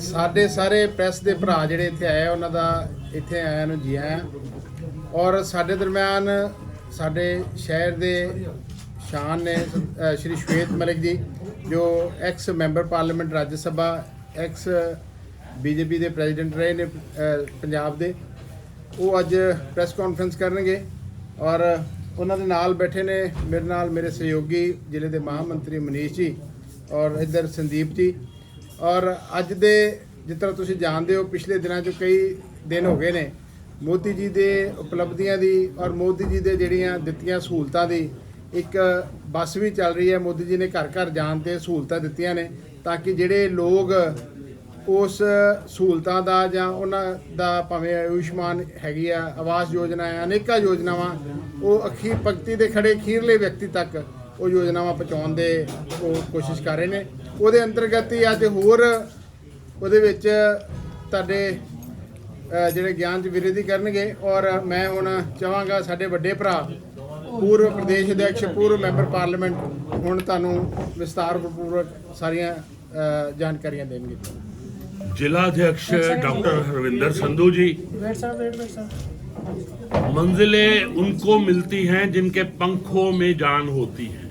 ਸਾਡੇ ਸਾਰੇ ਪ੍ਰੈਸ ਦੇ ਭਰਾ ਜਿਹੜੇ ਇੱਥੇ ਆਏ ਆ, ਉਹਨਾਂ ਦਾ ਇੱਥੇ ਆਇਆਂ ਨੂੰ ਜੀ ਆਇਆਂ। ਔਰ ਸਾਡੇ ਦਰਮਿਆਨ ਸਾਡੇ ਸ਼ਹਿਰ ਦੇ ਸ਼ਾਨ ਨੇ ਸ਼੍ਰੀ ਸ਼ਵੇਤ ਮਲਿਕ ਜੀ ਜੋ ex member parliament Rajya Sabha ex BJP ਦੇ ਪ੍ਰੈਜ਼ੀਡੈਂਟ ਰਹੇ ਨੇ ਪੰਜਾਬ ਦੇ। ਉਹ ਅੱਜ ਪ੍ਰੈਸ ਕਾਨਫਰੰਸ ਕਰਨਗੇ। ਔਰ ਉਹਨਾਂ ਦੇ ਨਾਲ ਬੈਠੇ ਨੇ ਮੇਰੇ ਨਾਲ ਮੇਰੇ ਸਹਿਯੋਗੀ ਜ਼ਿਲ੍ਹੇ ਦੇ ਮਹਾ ਮੰਤਰੀ ਮਨੀਸ਼ ਜੀ ਔਰ ਇੱਧਰ ਸੰਦੀਪ ਜੀ। ਔਰ ਅੱਜ ਦੇ ਜਿਸ ਤਰ੍ਹਾਂ ਤੁਸੀਂ ਜਾਣਦੇ ਹੋ, ਪਿਛਲੇ ਦਿਨਾਂ 'ਚ ਕਈ ਦਿਨ ਹੋ ਗਏ ਨੇ, ਮੋਦੀ ਜੀ ਦੇ ਉਪਲਬਧੀਆਂ ਦੀ ਔਰ ਮੋਦੀ ਜੀ ਦੇ ਜਿਹੜੀਆਂ ਦਿੱਤੀਆਂ ਸਹੂਲਤਾਂ ਦੀ ਇੱਕ ਬੱਸ ਵੀ ਚੱਲ ਰਹੀ ਹੈ। ਮੋਦੀ ਜੀ ਨੇ ਘਰ ਘਰ ਜਾਣ ਤੇ ਸਹੂਲਤਾਂ ਦਿੱਤੀਆਂ ਨੇ ਤਾਂ ਕਿ ਜਿਹੜੇ ਲੋਕ ਉਸ ਸਹੂਲਤਾਂ ਦਾ ਜਾਂ ਉਹਨਾਂ ਦਾ ਭਾਵੇਂ ਆਯੁਸ਼ਮਾਨ ਹੈਗੀ ਆ, ਆਵਾਸ ਯੋਜਨਾ ਹੈ ਅਨੇਕਾਂ ਯੋਜਨਾਵਾਂ, ਉਹ ਅਖੀਰ ਪੰਕਤੀ ਦੇ ਖੜੇ ਖੀਰਲੇ ਵਿਅਕਤੀ ਤੱਕ ਉਹ ਯੋਜਨਾਵਾਂ ਪਹੁੰਚਾਉਣ ਦੇ ਉਹ ਕੋਸ਼ਿਸ਼ ਕਰ ਰਹੇ ਨੇ। ਉਹਦੇ ਅੰਤਰਗਤ ਹੀ ਅੱਜ ਹੋਰ ਉਹਦੇ ਵਿੱਚ ਤੁਹਾਡੇ ਅ, ਜਿਹੜੇ ਗਿਆਨ ਚ ਵਿਰੋਧੀ ਕਰਨਗੇ ਔਰ ਮੈਂ ਹੁਣ ਚਾਹਾਂਗਾ ਸਾਡੇ ਵੱਡੇ ਭਰਾ ਪੂਰਵ ਪ੍ਰਦੇਸ਼ ਅਧਿਕਸ਼ ਪੂਰਵ ਮੈਂਬਰ ਪਾਰਲੀਮੈਂਟ ਹੁਣ ਤੁਹਾਨੂੰ ਵਿਸਤਾਰਪੂਰਵਕ ਸਾਰੀਆਂ ਅ, ਜਾਣਕਾਰੀਆਂ ਦੇਣਗੇ जिला अध्यक्ष डॉक्टर हरविंदर संधू जी मंजिलें उनको मिलती हैं जिनके पंखों में जान होती है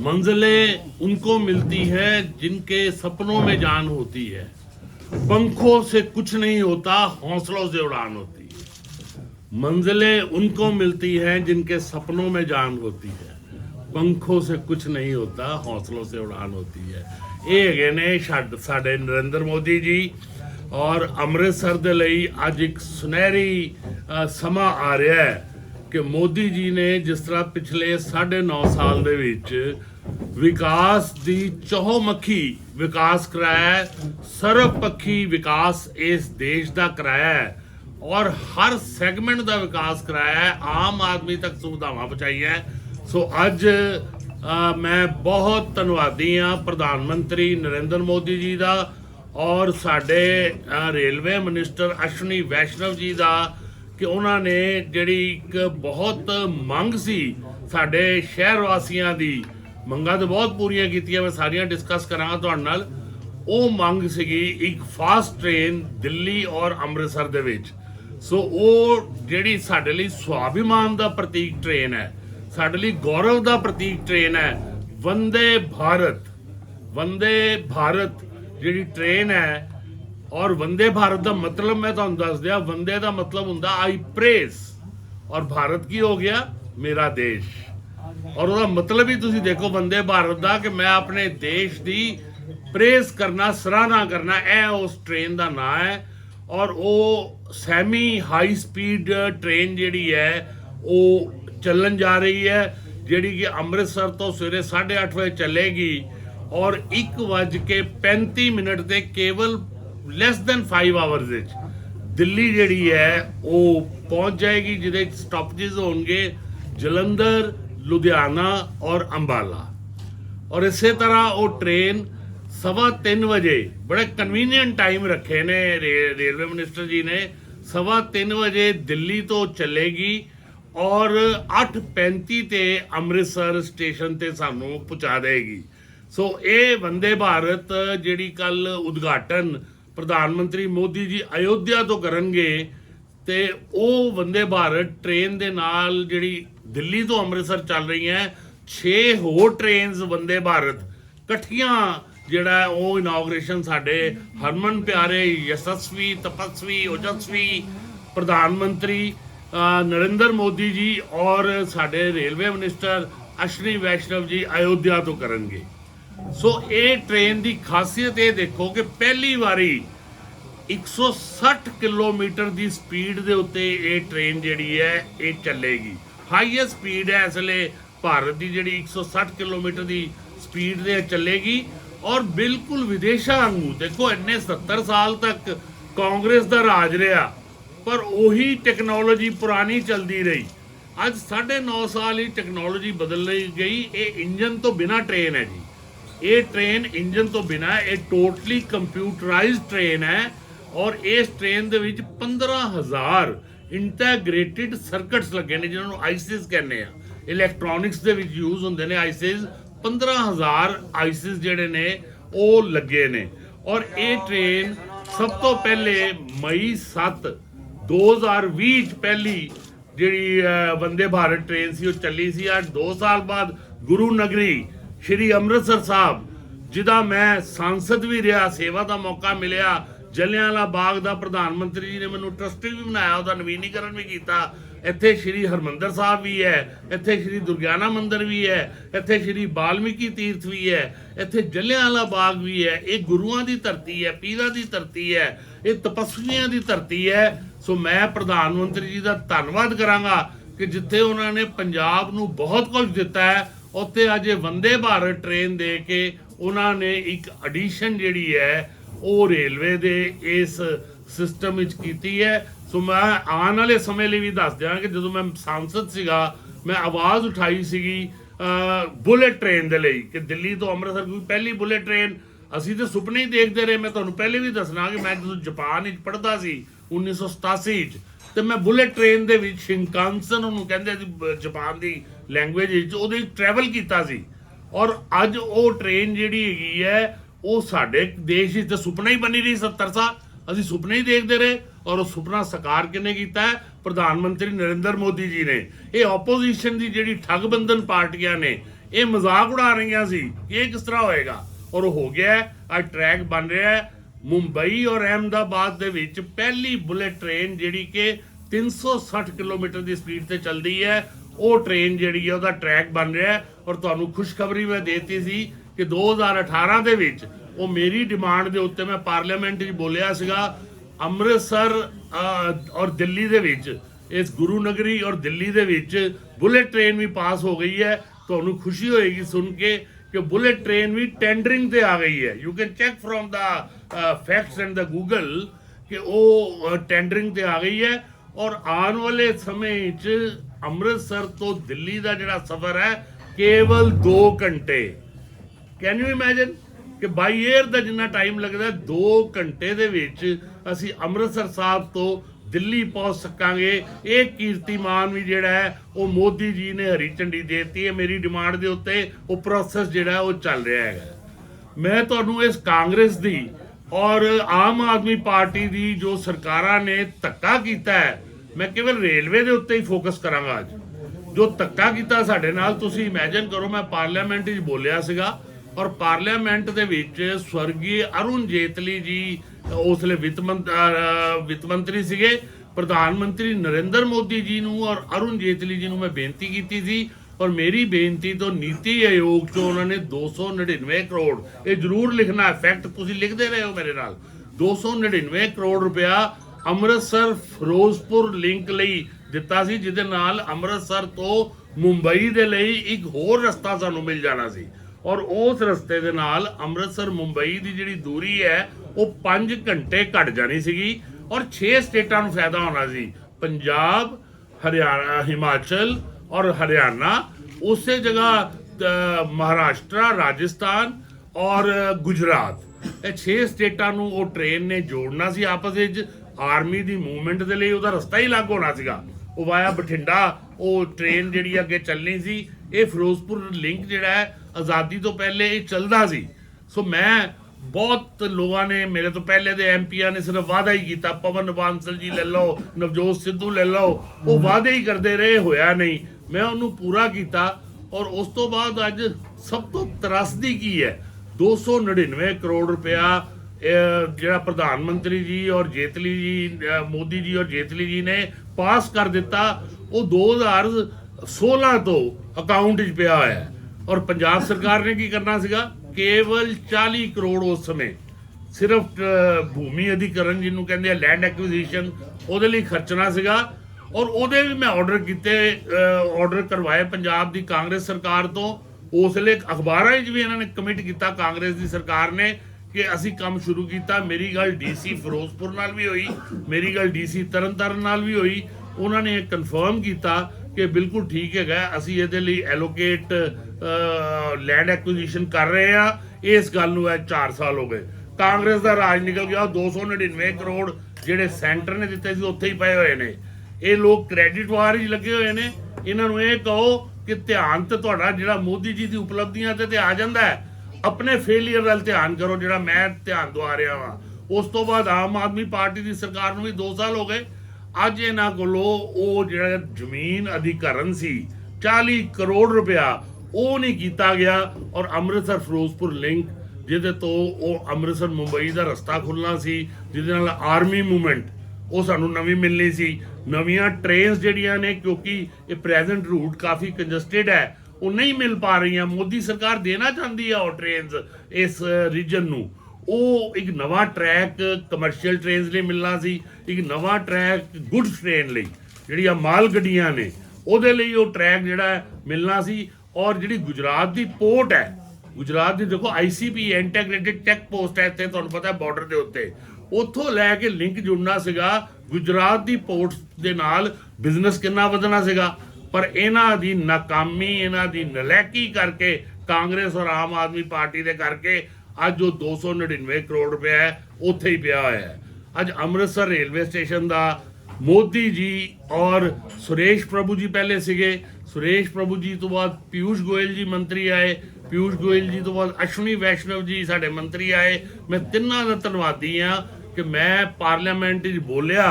मंजिलें उनको मिलती है जिनके सपनों में जान होती है पंखों से कुछ नहीं होता हौसलों से उड़ान होती है मंजिलें उनको मिलती हैं जिनके सपनों में जान होती है ਪੰਖੋਂ ਸੇ ਕੁਝ ਨਹੀਂ ਹੁੰਦਾ ਹੌਸਲੋਂ ਸੇ ਉਡਾਨ ਹੁੰਦੀ ਹੈ ਇਹ ਹੈਗੇ ਨੇ ਛੱਡ ਸਾਡੇ ਨਰਿੰਦਰ ਮੋਦੀ ਜੀ ਔਰ ਅੰਮ੍ਰਿਤਸਰ ਦੇ ਲਈ ਅੱਜ ਇੱਕ ਸੁਨਹਿਰੀ ਅ, ਸਮਾਂ ਆ ਰਿਹਾ ਹੈ ਕਿ ਮੋਦੀ ਜੀ ਨੇ ਜਿਸ ਤਰ੍ਹਾਂ ਪਿਛਲੇ 9.5 ਸਾਲ ਦੇ ਵਿੱਚ ਵਿਕਾਸ ਦੀ ਚਹੁਮੱਖੀ ਵਿਕਾਸ ਕਰਾਇਆ ਹੈ, ਸਰਵਪੱਖੀ ਵਿਕਾਸ ਇਸ ਦੇਸ਼ ਦਾ ਕਰਾਇਆ ਔਰ ਹਰ ਸੈਗਮੈਂਟ ਦਾ ਵਿਕਾਸ ਕਰਾਇਆ ਆਮ ਆਦਮੀ ਤੱਕ ਸੁਵਿਧਾਵਾਂ ਪਹੁੰਚਾਈਆਂ ਸੋ ਅੱਜ ਮੈਂ ਬਹੁਤ ਧੰਨਵਾਦੀ ਹਾਂ ਪ੍ਰਧਾਨ ਮੰਤਰੀ ਨਰਿੰਦਰ ਮੋਦੀ ਜੀ ਦਾ ਔਰ ਸਾਡੇ ਰੇਲਵੇ ਮਿਨਿਸਟਰ ਅਸ਼ਵਨੀ ਵੈਸ਼ਨਵ ਜੀ ਦਾ ਕਿ ਉਹਨਾਂ ਨੇ ਜਿਹੜੀ ਇੱਕ ਬਹੁਤ ਮੰਗ ਸੀ ਸਾਡੇ ਸ਼ਹਿਰ ਵਾਸੀਆਂ ਦੀ, ਮੰਗਾਂ ਤਾਂ ਬਹੁਤ ਪੂਰੀਆਂ ਕੀਤੀਆਂ, ਮੈਂ ਸਾਰੀਆਂ ਡਿਸਕਸ ਕਰਾਂਗਾ ਤੁਹਾਡੇ ਨਾਲ, ਉਹ ਮੰਗ ਸੀਗੀ ਇੱਕ ਫਾਸਟ ਟ੍ਰੇਨ ਦਿੱਲੀ ਔਰ ਅੰਮ੍ਰਿਤਸਰ ਦੇ ਵਿੱਚ। ਸੋ ਉਹ ਜਿਹੜੀ ਸਾਡੇ ਲਈ ਸਵਾਭਿਮਾਨ ਦਾ ਪ੍ਰਤੀਕ ਟ੍ਰੇਨ ਹੈ, ਸਾਡੇ ਲਈ ਗੌਰਵ ਦਾ ਪ੍ਰਤੀਕ ਟ੍ਰੇਨ ਹੈ, ਵੰਦੇ ਭਾਰਤ ਵੰਦੇ ਭਾਰਤ ਜਿਹੜੀ ਟ੍ਰੇਨ ਹੈ ਔਰ ਵੰਦੇ ਭਾਰਤ ਦਾ ਮਤਲਬ ਮੈਂ ਤੁਹਾਨੂੰ ਦੱਸ ਦਿਆਂ, ਵੰਦੇ ਦਾ ਮਤਲਬ ਹੁੰਦਾ ਆਈ ਪ੍ਰੇਸ ਔਰ ਭਾਰਤ ਕੀ ਹੋ ਗਿਆ? ਮੇਰਾ ਦੇਸ਼। ਔਰ ਉਹਦਾ ਮਤਲਬ ਹੀ ਤੁਸੀਂ ਦੇਖੋ ਵੰਦੇ ਭਾਰਤ ਦਾ ਕਿ ਮੈਂ ਆਪਣੇ ਦੇਸ਼ ਦੀ ਪ੍ਰੇਸ ਕਰਨਾ, ਸਰਾਹਨਾ ਕਰਨਾ, ਇਹ ਉਸ ਟ੍ਰੇਨ ਦਾ ਨਾਂ ਹੈ। ਔਰ ਉਹ ਸੈਮੀ ਹਾਈ ਸਪੀਡ ਟ੍ਰੇਨ ਜਿਹੜੀ ਹੈ, ਉਹ ਚੱਲਣ ਜਾ ਰਹੀ ਹੈ, ਜਿਹੜੀ ਕਿ ਅੰਮ੍ਰਿਤਸਰ ਤੋਂ ਸਵੇਰੇ 8:30 ਵਜੇ ਚੱਲੇਗੀ। ਔਰ 1:35 ਮਿੰਟ ਤੇ ਕੇਵਲ ਲੈਸ ਦੈਨ 5 ਆਵਰਸ ਵਿੱਚ। ਦਿੱਲੀ ਜਿਹੜੀ ਹੈ, ਉਹ ਪਹੁੰਚ ਜਾਏਗੀ, ਜਿਹਦੇ ਸਟਾਪੇजेस ਹੋਣਗੇ ਜਲੰਧਰ, ਲੁਧਿਆਣਾ ਔਰ ਅੰਬਾਲਾ। ਔਰ ਇਸੇ ਤਰ੍ਹਾਂ ਉਹ ਟ੍ਰੇਨ ਸਵਾ ਤਿੰਨ ਵਜੇ, ਬੜੇ ਕਨਵੀਨੀਅੰਟ ਟਾਈਮ ਰੱਖੇ ਨੇ ਰੇ- ਰੇਲਵੇ ਮਿਨਿਸਟਰ ਜੀ ਨੇ। ਸਵਾ ਤਿੰਨ ਵਜੇ ਦਿੱਲੀ ਤੋਂ ਚੱਲੇਗੀ ਔਰ 8:35 ਤੇ ਅੰਮ੍ਰਿਤਸਰ ਸਟੇਸ਼ਨ ਤੇ ਸਾਨੂੰ ਪਹੁੰਚਾ ਦੇਗੀ। ਸੋ ਇਹ ਵੰਦੇ ਭਾਰਤ ਜਿਹੜੀ ਕੱਲ ਉਦਘਾਟਨ ਪ੍ਰਧਾਨ ਮੰਤਰੀ ਮੋਦੀ ਜੀ ਅਯੋਧਿਆ ਤੋਂ ਕਰਨਗੇ ਤੇ ਉਹ ਵੰਦੇ ਭਾਰਤ ਟ੍ਰੇਨ ਦੇ ਨਾਲ ਜਿਹੜੀ ਦਿੱਲੀ ਤੋਂ ਅੰਮ੍ਰਿਤਸਰ ਚੱਲ ਰਹੀ ਹੈ 6 ਹੋਰ ਟ੍ਰੇਨਸ ਵੰਦੇ ਭਾਰਤ। ਇਕੱਠੀਆਂ ਜਿਹੜਾ ਉਹ ਇਨੋਗ੍ਰੇਸ਼ਨ ਸਾਡੇ ਹਰਮਨ ਪਿਆਰੇ, ਯਸ਼ਸਵੀ, ਤਪਸਵੀ, ਓਜਸਵੀ, ਪ੍ਰਧਾਨ ਮੰਤਰੀ ਨਰਿੰਦਰ ਮੋਦੀ ਜੀ ਔਰ ਸਾਡੇ ਰੇਲਵੇ ਮਿਨਿਸਟਰ ਅਸ਼ਵਨੀ ਵੈਸ਼ਨਵ ਜੀ ਅਯੋਧਿਆ ਤੋਂ ਕਰਨਗੇ। ਸੋ ਇਹ ਟ੍ਰੇਨ ਦੀ ਖਾਸੀਅਤ ਇਹ ਦੇਖੋ ਕਿ ਪਹਿਲੀ ਵਾਰੀ 160 ਕਿਲੋਮੀਟਰ ਦੀ ਸਪੀਡ ਦੇ ਉੱਤੇ ਇਹ ਟ੍ਰੇਨ ਜਿਹੜੀ ਹੈ, ਇਹ ਚੱਲੇਗੀ। ਹਾਈਐਸਟ ਸਪੀਡ ਹੈ ਇਸ ਲਈ ਭਾਰਤ ਦੀ ਜਿਹੜੀ 160 ਕਿਲੋਮੀਟਰ ਦੀ ਸਪੀਡ ਦੇ ਚੱਲੇਗੀ। ਔਰ ਬਿਲਕੁਲ ਵਿਦੇਸ਼ਾਂ ਵਾਂਗੂ, ਦੇਖੋ ਇੰਨੇ 70 ਸਾਲ ਤੱਕ ਕਾਂਗਰਸ ਦਾ ਰਾਜ ਰਿਹਾ, ਪਰ ਉਹੀ ਟੈਕਨੋਲੋਜੀ ਪੁਰਾਣੀ ਚੱਲਦੀ ਰਹੀ। ਅੱਜ 9.5 ਸਾਲ ਹੀ ਟੈਕਨੋਲੋਜੀ ਬਦਲ ਰਹੀ ਗਈ, ਇਹ ਇੰਜਨ ਤੋਂ ਬਿਨਾ ਟ੍ਰੇਨ ਹੈ ਜੀ। ਇਹ ਟ੍ਰੇਨ ਇੰਜਨ ਤੋਂ ਬਿਨਾ ਇਹ ਟੋਟਲੀ ਕੰਪਿਊਟਰਾਈਜ਼ਡ ਟ੍ਰੇਨ ਹੈ ਔਰ ਇਸ ਟ੍ਰੇਨ ਦੇ ਵਿੱਚ 15000 ਇੰਟੈਗ੍ਰੇਟਿਡ ਸਰਕਟਸ ਲੱਗੇ ਨੇ ਜਿਹਨਾਂ ਨੂੰ ਆਈਸਿਸ ਕਹਿੰਦੇ ਆ। ਇਲੈਕਟ੍ਰੋਨਿਕਸ ਦੇ ਵਿੱਚ ਯੂਜ਼ ਹੁੰਦੇ ਨੇ ਆਈਸਿਸ 15000 ਆਈਸਿਸ ਜਿਹੜੇ ਨੇ, ਉਹ ਲੱਗੇ ਨੇ। ਔਰ ਇਹ ਟ੍ਰੇਨ ਸਭ ਤੋਂ ਪਹਿਲੇ ਮਈ 7 2020 ਚ ਪਹਿਲੀ ਜਿਹੜੀ ਵੰਦੇ ਭਾਰਤ ਟ੍ਰੇਨ ਸੀ, ਉਹ ਚੱਲੀ ਸੀ। ਅੱਜ 2 ਸਾਲ ਬਾਅਦ ਗੁਰੂ ਨਗਰੀ ਸ਼੍ਰੀ ਅੰਮ੍ਰਿਤਸਰ ਸਾਹਿਬ, ਜਿਹਦਾ ਮੈਂ ਸੰਸਦ ਵੀ ਰਿਹਾ, ਸੇਵਾ ਦਾ ਮੌਕਾ ਮਿਲਿਆ, ਜਲਿਆਂਵਾਲਾ ਬਾਗ ਦਾ ਪ੍ਰਧਾਨ ਮੰਤਰੀ ਜੀ ਨੇ ਮੈਨੂੰ ਟਰਸਟੀ ਵੀ ਬਣਾਇਆ, ਉਹਦਾ ਨਵੀਨੀਕਰਨ ਵੀ ਕੀਤਾ। ਇੱਥੇ ਸ਼੍ਰੀ ਹਰਮੰਦਰ ਸਾਹਿਬ ਵੀ ਹੈ, ਇੱਥੇ ਸ਼੍ਰੀ ਦੁਰਗਿਆਨਾ ਮੰਦਿਰ ਵੀ ਹੈ, ਇੱਥੇ ਸ਼੍ਰੀ ਬਾਲਮੀਕੀ ਤੀਰਥ ਵੀ ਹੈ, ਇੱਥੇ ਜਲਿਆਂਵਾਲਾ ਬਾਗ ਵੀ ਹੈ, ਇਹ ਗੁਰੂਆਂ ਦੀ ਧਰਤੀ ਹੈ, ਪੀਰਾਂ ਦੀ ਧਰਤੀ ਹੈ, ਇਹ ਤਪਸਵੀਆਂ ਦੀ ਧਰਤੀ ਹੈ। ਸੋ ਮੈਂ ਪ੍ਰਧਾਨ ਮੰਤਰੀ ਜੀ ਦਾ ਧੰਨਵਾਦ ਕਰਾਂਗਾ ਕਿ ਜਿੱਥੇ ਉਹਨਾਂ ਨੇ ਪੰਜਾਬ ਨੂੰ ਬਹੁਤ ਕੁਝ ਦਿੱਤਾ ਹੈ ਉੱਥੇ ਅੱਜ ਵੰਦੇ ਭਾਰਤ ਟ੍ਰੇਨ ਦੇ ਕੇ ਉਹਨਾਂ ਨੇ ਇੱਕ ਐਡੀਸ਼ਨ ਜਿਹੜੀ ਹੈ, ਉਹ ਰੇਲਵੇ ਦੇ ਇਸ ਸਿਸਟਮ ਵਿੱਚ ਕੀਤੀ ਹੈ। ਸੋ ਮੈਂ ਆਉਣ ਵਾਲੇ ਸਮੇਂ ਲਈ ਵੀ ਦੱਸ ਦਿਆਂ ਕਿ ਜਦੋਂ ਮੈਂ ਸੰਸਦ ਸੀਗਾ, ਮੈਂ ਆਵਾਜ਼ ਉਠਾਈ ਸੀਗੀ ਬੁਲੇਟ ਟ੍ਰੇਨ ਦੇ ਲਈ ਕਿ ਦਿੱਲੀ ਤੋਂ ਅੰਮ੍ਰਿਤਸਰ ਕੋਈ ਪਹਿਲੀ ਬੁਲੇਟ ਟ੍ਰੇਨ ਅਸੀਂ ਤਾਂ ਸੁਪਨੇ ਹੀ ਦੇਖਦੇ ਰਹੇ। ਮੈਂ ਤੁਹਾਨੂੰ ਪਹਿਲੇ ਵੀ ਦੱਸਣਾ ਕਿ ਮੈਂ ਜਦੋਂ ਜਾਪਾਨ ਵਿੱਚ ਪੜ੍ਹਦਾ ਸੀ 1987 ਵਿੱਚ ਤੇ ਮੈਂ ਬੁਲੇਟ ਟ੍ਰੇਨ ਦੇ ਵਿੱਚ ਸ਼ਿੰਕਾਂਸਨ ਉਹਨੂੰ ਕਹਿੰਦੇ ਸੀ ਬ- ਜਾਪਾਨ ਦੀ ਲੈਂਗੁਏਜ ਵਿੱਚ, ਉਹਦੇ ਟਰੈਵਲ ਕੀਤਾ ਸੀ। ਔਰ ਅੱਜ ਉਹ ਟ੍ਰੇਨ ਜਿਹੜੀ ਹੈਗੀ ਹੈ, ਉਹ ਸਾਡੇ ਦੇਸ਼ ਵਿੱਚ ਤਾਂ ਸੁਪਨਾ ਹੀ ਬਣੀ ਰਹੀ 70 ਸਾਲ। ਅਸੀਂ ਸੁਪਨੇ ਹੀ ਦੇਖਦੇ ਰਹੇ ਔਰ ਉਹ ਸੁਪਨਾ ਸਾਕਾਰ ਕਿਨੇ ਕੀਤਾ ਹੈ? ਪ੍ਰਧਾਨ ਮੰਤਰੀ ਨਰਿੰਦਰ ਮੋਦੀ ਜੀ ਨੇ। ਇਹ ਆਪੋਜੀਸ਼ਨ ਦੀ ਜਿਹੜੀ ਠੱਗਬੰਧਨ ਪਾਰਟੀਆਂ ਨੇ, ਇਹ ਮਜ਼ਾਕ ਉਡਾ ਰਹੀਆਂ ਸੀ। ਇਹ ਕਿਸ ਤਰ੍ਹਾਂ ਹੋਏਗਾ? ਔਰ ਉਹ ਹੋ ਗਿਆ ਹੈ, ਅੱਜ ਟਰੈਕ ਬਣ ਰਿਹਾ ਹੈ। ਮੁੰਬਈ ਔਰ ਅਹਿਮਦਾਬਾਦ ਦੇ ਵਿੱਚ ਪਹਿਲੀ ਬੁਲੇਟ ਟ੍ਰੇਨ ਜਿਹੜੀ ਕਿ 360 ਕਿਲੋਮੀਟਰ ਦੀ ਸਪੀਡ ਤੇ ਚੱਲਦੀ ਹੈ। ਉਹ ਟ੍ਰੇਨ ਜਿਹੜੀ ਹੈ, ਉਹਦਾ ਟਰੈਕ ਬਣ ਰਿਹਾ ਹੈ ਔਰ ਤੁਹਾਨੂੰ ਖੁਸ਼ਖਬਰੀ ਮੈਂ ਦੇਤੀ ਸੀ ਕਿ 2018 ਦੇ ਵਿੱਚ ਉਹ ਮੇਰੀ ਡਿਮਾਂਡ ਦੇ ਉੱਤੇ ਮੈਂ ਪਾਰਲੀਮੈਂਟ 'ਚ ਬੋਲਿਆ ਸੀਗਾ, ਅੰਮ੍ਰਿਤਸਰ ਔਰ ਦਿੱਲੀ ਦੇ ਵਿੱਚ, ਇਸ ਗੁਰੂ ਨਗਰੀ ਔਰ ਦਿੱਲੀ ਦੇ ਵਿੱਚ ਬੁਲੇਟ ਟ੍ਰੇਨ ਵੀ ਪਾਸ ਹੋ ਗਈ ਹੈ। ਤੁਹਾਨੂੰ ਖੁਸ਼ੀ ਹੋਏਗੀ ਸੁਣ ਕੇ ਕਿ ਬੁਲੇਟ ਟ੍ਰੇਨ ਵੀ ਟੈਂਡਰਿੰਗ ਤੇ ਆ ਗਈ ਹੈ। You can check from the facts and the Google ਕਿ ਉਹ ਟੈਂਡਰਿੰਗ ਤੇ ਆ ਗਈ ਹੈ ਔਰ ਆਉਣ ਵਾਲੇ ਸਮੇਂ 'ਚ ਅੰਮ੍ਰਿਤਸਰ ਤੋਂ ਦਿੱਲੀ ਦਾ ਜਿਹੜਾ ਸਫ਼ਰ ਹੈ, ਕੇਵਲ 2 ਘੰਟੇ। ਕੈਨ ਯੂ ਇਮੇਜਿਨ ਕਿ ਬਾਈ 에ਅਰ ਦਾ ਜਿੰਨਾ ਟਾਈਮ ਲੱਗਦਾ 2 ਘੰਟੇ ਦੇ ਵਿੱਚ ਅਸੀਂ ਅੰਮ੍ਰਿਤਸਰ ਸਾਹਿਬ ਤੋਂ ਦਿੱਲੀ ਪਹੁੰਚ ਸਕਾਂਗੇ। ਇਹ ਕੀਰਤੀਮਾਨ ਵੀ ਜਿਹੜਾ ਹੈ, ਉਹ ਮੋਦੀ ਜੀ ਨੇ ਹਰੀ ਝੰਡੀ ਦੇਤੀ ਹੈ। ਮੇਰੀ ਡਿਮਾਂਡ ਦੇ ਉੱਤੇ ਉਹ ਪ੍ਰੋਸੈਸ ਜਿਹੜਾ ਉਹ ਚੱਲ ਰਿਹਾ ਹੈਗਾ। ਮੈਂ ਤੁਹਾਨੂੰ ਇਸ ਕਾਂਗਰਸ ਦੀ ਔਰ ਆਮ ਆਦਮੀ ਪਾਰਟੀ ਦੀ ਜੋ ਸਰਕਾਰਾਂ ਨੇ ਧੱਕਾ ਕੀਤਾ ਹੈ, ਮੈਂ ਕੇਵਲ ਰੇਲਵੇ ਦੇ ਉੱਤੇ ਹੀ ਫੋਕਸ ਕਰਾਂਗਾ ਅੱਜ। ਜੋ ਧੱਕਾ ਕੀਤਾ ਸਾਡੇ ਨਾਲ, ਤੁਸੀਂ ਇਮੇਜਿਨ ਕਰੋ, ਮੈਂ ਪਾਰਲੀਮੈਂਟ ਵਿੱਚ ਬੋਲਿਆ ਸੀਗਾ ਔਰ ਪਾਰਲੀਮੈਂਟ ਦੇ ਵਿੱਚ ਸਵਰਗੀ ਅਰੁਣ ਜੇਤਲੀ ਜੀ, ਉਸ ਵਿੱਤ ਮੰਤ- ਵਿੱਤ ਮੰਤਰੀ ਸੀਗੇ, ਪ੍ਰਧਾਨ ਮੰਤਰੀ ਨਰਿੰਦਰ ਮੋਦੀ ਜੀ ਨੂੰ ਔਰ ਅਰੁਣ ਜੇਤਲੀ ਜੀ ਨੂੰ ਮੈਂ ਬੇਨਤੀ ਕੀਤੀ ਸੀ ਔਰ ਮੇਰੀ ਬੇਨਤੀ ਤੋਂ ਨੀਤੀ ਆਯੋਗ ਤੋਂ ਉਹਨਾਂ ਨੇ 299 ਕਰੋੜ, ਇਹ ਜ਼ਰੂਰ ਲਿਖਣਾ ਫੈਕਟ ਤੁਸੀਂ ਲਿਖਦੇ ਰਹੇ ਹੋ ਮੇਰੇ ਨਾਲ। 299 ਕਰੋੜ ਰੁਪਇਆ ਅੰਮ੍ਰਿਤਸਰ ਫਿਰੋਜ਼ਪੁਰ ਲਿੰਕ ਲਈ ਦਿੱਤਾ ਸੀ, ਜਿਹਦੇ ਨਾਲ ਅੰਮ੍ਰਿਤਸਰ ਤੋਂ ਮੁੰਬਈ ਦੇ ਲਈ ਇੱਕ ਹੋਰ ਰਸਤਾ ਸਾਨੂੰ ਮਿਲ ਜਾਣਾ ਸੀ। ਔਰ ਉਸ ਰਸਤੇ ਦੇ ਨਾਲ ਅੰਮ੍ਰਿਤਸਰ ਮੁੰਬਈ ਦੀ ਜਿਹੜੀ ਦੂਰੀ ਹੈ, ਉਹ 5 ਘੰਟੇ ਘਟ ਜਾਣੀ ਸੀਗੀ ਔਰ 6 ਸਟੇਟਾਂ ਨੂੰ ਫਾਇਦਾ ਹੋਣਾ ਸੀ। ਪੰਜਾਬ, ਹਰਿਆਣਾ, ਹਿਮਾਚਲ ਔਰ ਹਰਿਆਣਾ ਉਸੇ ਜਗ੍ਹਾ ਅ, ਮਹਾਰਾਸ਼ਟਰ ਰਾਜਸਥਾਨ ਔਰ ਗੁਜਰਾਤ। ਇਹ 6 ਸਟੇਟਾਂ ਨੂੰ ਉਹ ਟ੍ਰੇਨ ਨੇ ਜੋੜਨਾ ਸੀ ਆਪਸ ਵਿੱਚ। ਆਰਮੀ ਦੀ ਮੂਵਮੈਂਟ ਦੇ ਲਈ ਉਹਦਾ ਰਸਤਾ ਹੀ ਲੱਗ ਹੋਣਾ ਸੀਗਾ। ਉਹ ਵਾਇਆ ਬਠਿੰਡਾ ਉਹ ਟ੍ਰੇਨ ਜਿਹੜੀ ਅੱਗੇ ਚੱਲਣੀ ਸੀ ਇਹ ਫਿਰੋਜ਼ਪੁਰ ਲਿੰਕ ਜਿਹੜਾ ਹੈ ਆਜ਼ਾਦੀ ਤੋਂ ਪਹਿਲੇ ਇਹ ਚੱਲਦਾ ਸੀ। ਸੋ ਮੈਂ ਬਹੁਤ ਲੋਕਾਂ ਨੇ ਮੇਰੇ ਤੋਂ ਪਹਿਲੇ ਦੇ ਐਮਪੀਆਂ ਨੇ ਸਿਰਫ ਵਾਅਦਾ ਹੀ ਕੀਤਾ ਪਵਨ ਬਾਂਸਲ ਜੀ ਲੈ ਲਓ ਨਵਜੋਤ ਸਿੱਧੂ ਲੈ ਲਓ ਉਹ ਵਾਅਦੇ ਹੀ ਕਰਦੇ ਰਹੇ ਹੋਇਆ ਨਹੀਂ। ਮੈਂ ਉਹਨੂੰ ਪੂਰਾ ਕੀਤਾ ਔਰ ਉਸ ਤੋਂ ਬਾਅਦ ਅੱਜ ਸਭ ਤੋਂ ਤਰਾਸਦੀ ਕੀ ਹੈ? 299 ਕਰੋੜ ਰੁਪਇਆ ਜਿਹੜਾ ਪ੍ਰਧਾਨ ਮੰਤਰੀ ਜੀ ਔਰ ਜੇਤਲੀ ਜੀ ਮੋਦੀ ਜੀ ਔਰ ਜੇਤਲੀ ਜੀ ਨੇ ਪਾਸ ਕਰ ਦਿੱਤਾ, ਉਹ 2016 ਤੋਂ ਅਕਾਊਂਟ 'ਚ ਪਿਆ ਹੋਇਆ ਹੈ। ਔਰ ਪੰਜਾਬ ਸਰਕਾਰ ਨੇ ਕੀ ਕਰਨਾ ਸੀਗਾ? ਕੇਵਲ 40 ਕਰੋੜ ਉਸ ਸਮੇਂ, ਸਿਰਫ ਭੂਮੀ ਅਧਿਕਰਨ ਜਿਹਨੂੰ ਕਹਿੰਦੇ ਆ ਲੈਂਡ ਐਕੁਜੀਸ਼ਨ ਉਹਦੇ ਲਈ ਖਰਚਣਾ ਸੀਗਾ। ਔਰ ਉਹਦੇ ਵੀ ਮੈਂ ਆਰਡਰ ਕੀਤੇ ਆਰਡਰ ਕਰਵਾਏ ਪੰਜਾਬ ਦੀ ਕਾਂਗਰਸ ਸਰਕਾਰ ਤੋਂ। ਉਸ ਵੇਲੇ ਅਖਬਾਰਾਂ 'ਚ ਵੀ ਇਹਨਾਂ ਨੇ ਕਮਿਟ ਕੀਤਾ, ਕਾਂਗਰਸ ਦੀ ਸਰਕਾਰ ਨੇ, ਕਿ ਅਸੀਂ ਕੰਮ ਸ਼ੁਰੂ ਕੀਤਾ। ਮੇਰੀ ਗੱਲ ਡੀਸੀ ਫਿਰੋਜ਼ਪੁਰ ਨਾਲ ਵੀ ਹੋਈ, ਮੇਰੀ ਗੱਲ ਡੀਸੀ ਤਰਨਤਾਰਨ ਨਾਲ ਵੀ ਹੋਈ। ਉਹਨਾਂ ਨੇ ਕਨਫਰਮ ਕੀਤਾ ਕਿ ਬਿਲਕੁਲ ਠੀਕ ਹੈਗਾ, ਅਸੀਂ ਇਹਦੇ ਲਈ ਐਲੋਕੇਟ ਲੈਂਡ ਐਕੁਜੀਸ਼ਨ ਕਰ ਰਹੇ ਆ ਇਸ ਗੱਲ ਨੂੰ ਇਹ 4 ਸਾਲ ਹੋ ਗਏ। ਕਾਂਗਰਸ ਦਾ ਰਾਜ ਨਿਕਲ ਗਿਆ, ਉਹ 299 ਕਰੋੜ ਜਿਹੜੇ ਸੈਂਟਰ ਨੇ ਦਿੱਤੇ ਸੀ, ਉੱਥੇ ਹੀ ਪਏ ਹੋਏ ਨੇ। ਇਹ ਲੋਕ ਕ੍ਰੈਡਿਟ ਵਾਰ ਹੀ ਲੱਗੇ ਹੋਏ ਨੇ। ਇਹਨਾਂ ਨੂੰ ਇਹ ਕਹੋ ਕਿ ਧਿਆਨ ਤੇ ਤੁਹਾਡਾ ਜਿਹੜਾ ਮੋਦੀ ਜੀ ਦੀ ਉਪਲਬਧੀਆਂ ਤੇ ਤੇ ਆ ਜਾਂਦਾ ਹੈ, ਆਪਣੇ ਫੇਲਿਅਰ ਵੱਲ ਧਿਆਨ ਕਰੋ, ਜਿਹੜਾ ਮੈਂ ਧਿਆਨ ਦਵਾ ਰਿਹਾ ਵਾਂ। ਉਸ ਤੋਂ ਬਾਅਦ ਆਮ ਆਦਮੀ ਪਾਰਟੀ ਦੀ ਸਰਕਾਰ ਨੂੰ ਵੀ 2 ਸਾਲ ਹੋ ਗਏ। ਅੱਜ ਇਹਨਾਂ ਕੋਲੋਂ ਉਹ ਜਿਹੜਾ ਜ਼ਮੀਨ ਅਧਿਕਰਨ ਸੀ 40 ਕਰੋੜ ਰੁਪਇਆ ਉਹ ਨਹੀਂ ਕੀਤਾ ਗਿਆ ਔਰ ਅੰਮ੍ਰਿਤਸਰ ਫਿਰੋਜ਼ਪੁਰ ਲਿੰਕ ਜਿਹਦੇ ਤੋਂ ਉਹ ਅੰਮ੍ਰਿਤਸਰ ਮੁੰਬਈ ਦਾ ਰਸਤਾ ਖੁੱਲਣਾ ਸੀ, ਜਿਹਦੇ ਨਾਲ ਆਰਮੀ ਮੂਵਮੈਂਟ ਉਹ ਸਾਨੂੰ ਨਵੀਂ ਮਿਲਣੀ ਸੀ। ਨਵੀਆਂ ਟ੍ਰੇਨਸ ਜਿਹੜੀਆਂ ਨੇ, ਕਿਉਂਕਿ ਇਹ ਪ੍ਰੈਜ਼ੈਂਟ ਰੂਟ ਕਾਫੀ ਕੰਜਸਟਡ ਹੈ ਉਹ ਨਹੀਂ ਮਿਲ ਪਾ ਰਹੀਆਂ। ਮੋਦੀ ਸਰਕਾਰ ਦੇਣਾ ਚਾਹੁੰਦੀ ਆ ਉਹ ਟ੍ਰੇਨਸ ਇਸ ਰੀਜਨ ਨੂੰ। ਉਹ ਇੱਕ ਨਵਾਂ ਟਰੈਕ ਕਮਰਸ਼ੀਅਲ ਟ੍ਰੇਨਸ ਲਈ ਮਿਲਣਾ ਸੀ, ਇੱਕ ਨਵਾਂ ਟਰੈਕ ਗੁੱਡਸ ਟ੍ਰੇਨ ਲਈ, ਜਿਹੜੀਆਂ ਮਾਲ ਗੱਡੀਆਂ ਨੇ। ਉਹਦੇ ਲਈ ਉਹ ਟਰੈਕ ਜਿਹੜਾ ਮਿਲਣਾ ਸੀ। ਔਰ ਜਿਹੜੀ ਗੁਜਰਾਤ ਦੀ ਪੋਰਟ ਹੈ, ਗੁਜਰਾਤ ਦੀ ਦੇਖੋ ਆਈਸੀਪੀ ਇੰਟੀਗ੍ਰੇਟਿਡ ਚੈੱਕ ਪੋਸਟ ਹੈ, ਇੱਥੇ ਤੁਹਾਨੂੰ ਪਤਾ ਹੈ ਬਾਰਡਰ ਦੇ ਉੱਤੇ। ਉੱਥੋਂ ਲੈ ਕੇ ਲਿੰਕ ਜੁੜਨਾ ਸੀਗਾ। ਗੁਜਰਾਤ ਦੀ ਪੋਰਟ ਦੇ ਨਾਲ ਬਿਜ਼ਨਸ ਕਿੰਨਾ ਵਧਣਾ ਸੀਗਾ। ਪਰ ਇਹਨਾਂ ਦੀ ਨਾਕਾਮੀ, ਇਹਨਾਂ ਦੀ ਨਲੈਕੀ ਕਰਕੇ ਕਾਂਗਰਸ ਔਰ ਆਮ ਆਦਮੀ ਪਾਰਟੀ ਦੇ ਕਰਕੇ ਅੱਜ ਉਹ 299 ਕਰੋੜ ਰੁਪਏ ਹੈ, ਉੱਥੇ ਹੀ ਪਿਆ ਹੋਇਆ ਹੈ। ਅੱਜ ਅੰਮ੍ਰਿਤਸਰ ਰੇਲਵੇ ਸਟੇਸ਼ਨ ਦਾ ਮੋਦੀ ਜੀ ਔਰ ਸੁਰੇਸ਼ ਪ੍ਰਭੂ ਜੀ ਪਹਿਲੇ ਸੀਗੇ। ਸੁਰੇਸ਼ ਪ੍ਰਭੂ ਜੀ ਤੋਂ ਬਾਅਦ ਪਿਊਸ਼ ਗੋਇਲ ਜੀ ਮੰਤਰੀ ਆਏ। ਪਿਊਸ਼ ਗੋਇਲ ਜੀ ਤੋਂ ਬਾਅਦ ਅਸ਼ਵਨੀ ਵੈਸ਼ਨਵ ਜੀ ਸਾਡੇ ਮੰਤਰੀ ਆਏ। ਮੈਂ ਤਿੰਨਾਂ ਦਾ ਧੰਨਵਾਦੀ ਆ ਕਿ ਮੈਂ ਪਾਰਲੀਮੈਂਟ 'ਚ ਬੋਲਿਆ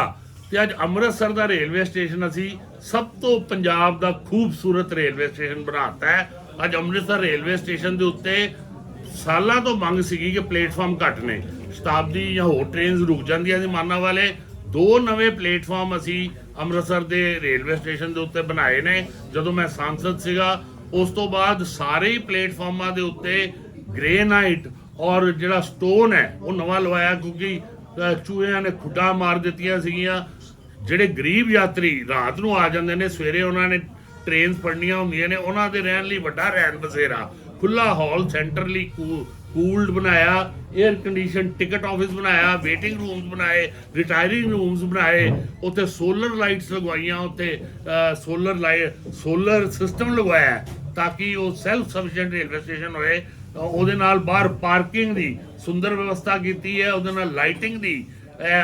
ਤੇ ਅੱਜ ਅੰਮ੍ਰਿਤਸਰ ਦਾ ਰੇਲਵੇ ਸਟੇਸ਼ਨ ਅਸੀਂ ਸਭ ਤੋਂ ਪੰਜਾਬ ਦਾ ਖੂਬਸੂਰਤ ਰੇਲਵੇ ਸਟੇਸ਼ਨ ਬਣਾਤਾ ਹੈ। ਅੱਜ ਅੰਮ੍ਰਿਤਸਰ ਰੇਲਵੇ ਸਟੇਸ਼ਨ ਦੇ ਉੱਤੇ ਸਾਲਾਂ ਤੋਂ ਮੰਗ ਸੀਗੀ ਕਿ ਪਲੇਟਫਾਰਮ ਘੱਟ ਨੇ। ਸ਼ਤਾਬਦੀ ਜਾਂ ਹੋਰ ਟ੍ਰੇਨਸ ਰੁਕ ਜਾਂਦੀਆਂ ਸੀ ਮਾਨਾ ਵਾਲੇ। ਦੋ ਨਵੇਂ ਪਲੇਟਫਾਰਮ ਅਸੀਂ ਅੰਮ੍ਰਿਤਸਰ ਦੇ ਰੇਲਵੇ ਸਟੇਸ਼ਨ ਦੇ ਉੱਤੇ ਬਣਾਏ ਨੇ। ਜਦੋਂ ਮੈਂ ਸਾਂਸਦ ਸੀਗਾ, ਉਸ ਤੋਂ ਬਾਅਦ ਸਾਰੇ ਹੀ ਪਲੇਟਫਾਰਮਾਂ ਦੇ ਉੱਤੇ ਗ੍ਰੇਨਾਈਟ ਔਰ ਜਿਹੜਾ ਸਟੋਨ ਹੈ, ਉਹ ਨਵਾਂ ਲਵਾਇਆ ਕਿਉਂਕਿ ਚੂਹਿਆਂ ਨੇ ਖੁੱਡਾ ਮਾਰ ਦਿੱਤੀਆਂ ਸੀਗੀਆਂ। ਜਿਹੜੇ ਗਰੀਬ ਯਾਤਰੀ ਰਾਤ ਨੂੰ ਆ ਜਾਂਦੇ ਨੇ, ਸਵੇਰੇ ਉਹਨਾਂ ਨੇ ਟ੍ਰੇਨਸ ਫੜਨੀਆਂ ਹੁੰਦੀਆਂ ਨੇ, ਉਹਨਾਂ ਦੇ ਰਹਿਣ ਲਈ ਵੱਡਾ ਰਹਿਣ ਬਸੇਰਾ। ਖੁੱਲਾ ਹਾਲ ਸੈਂਟਰਲੀ ਕੂਲਡ ਬਣਾਇਆ 에ਅਰ ਕੰਡੀਸ਼ਨ ਟਿਕਟ ਆਫਿਸ ਬਣਾਇਆ ਵੇਟਿੰਗ ਰੂਮਸ ਬਣਾਏ ਰਿਟਾਇਰਿੰਗ ਰੂਮਸ ਬਣਾਏ, ਉੱਥੇ ਸੋਲਰ ਲਾਈਟਸ ਲਗਵਾਈਆਂ, ਉੱਥੇ ਸੋਲਰ ਲਾਈਟ ਸੋਲਰ ਸਿਸਟਮ ਲਗਵਾਇਆ, ਤਾਂ ਕਿ ਉਹ ਸੈਲਫ ਸਫੀਸ਼ੀਐਂਟ ਰੇਲਵੇ ਸਟੇਸ਼ਨ ਹੋਏ। ਅ, ਉਹਦੇ ਨਾਲ ਬਾਹਰ ਪਾਰਕਿੰਗ ਦੀ ਸੁੰਦਰ ਵਿਵਸਥਾ ਕੀਤੀ ਹੈ ਉਹਦੇ ਨਾਲ ਲਾਈਟਿੰਗ ਦੀ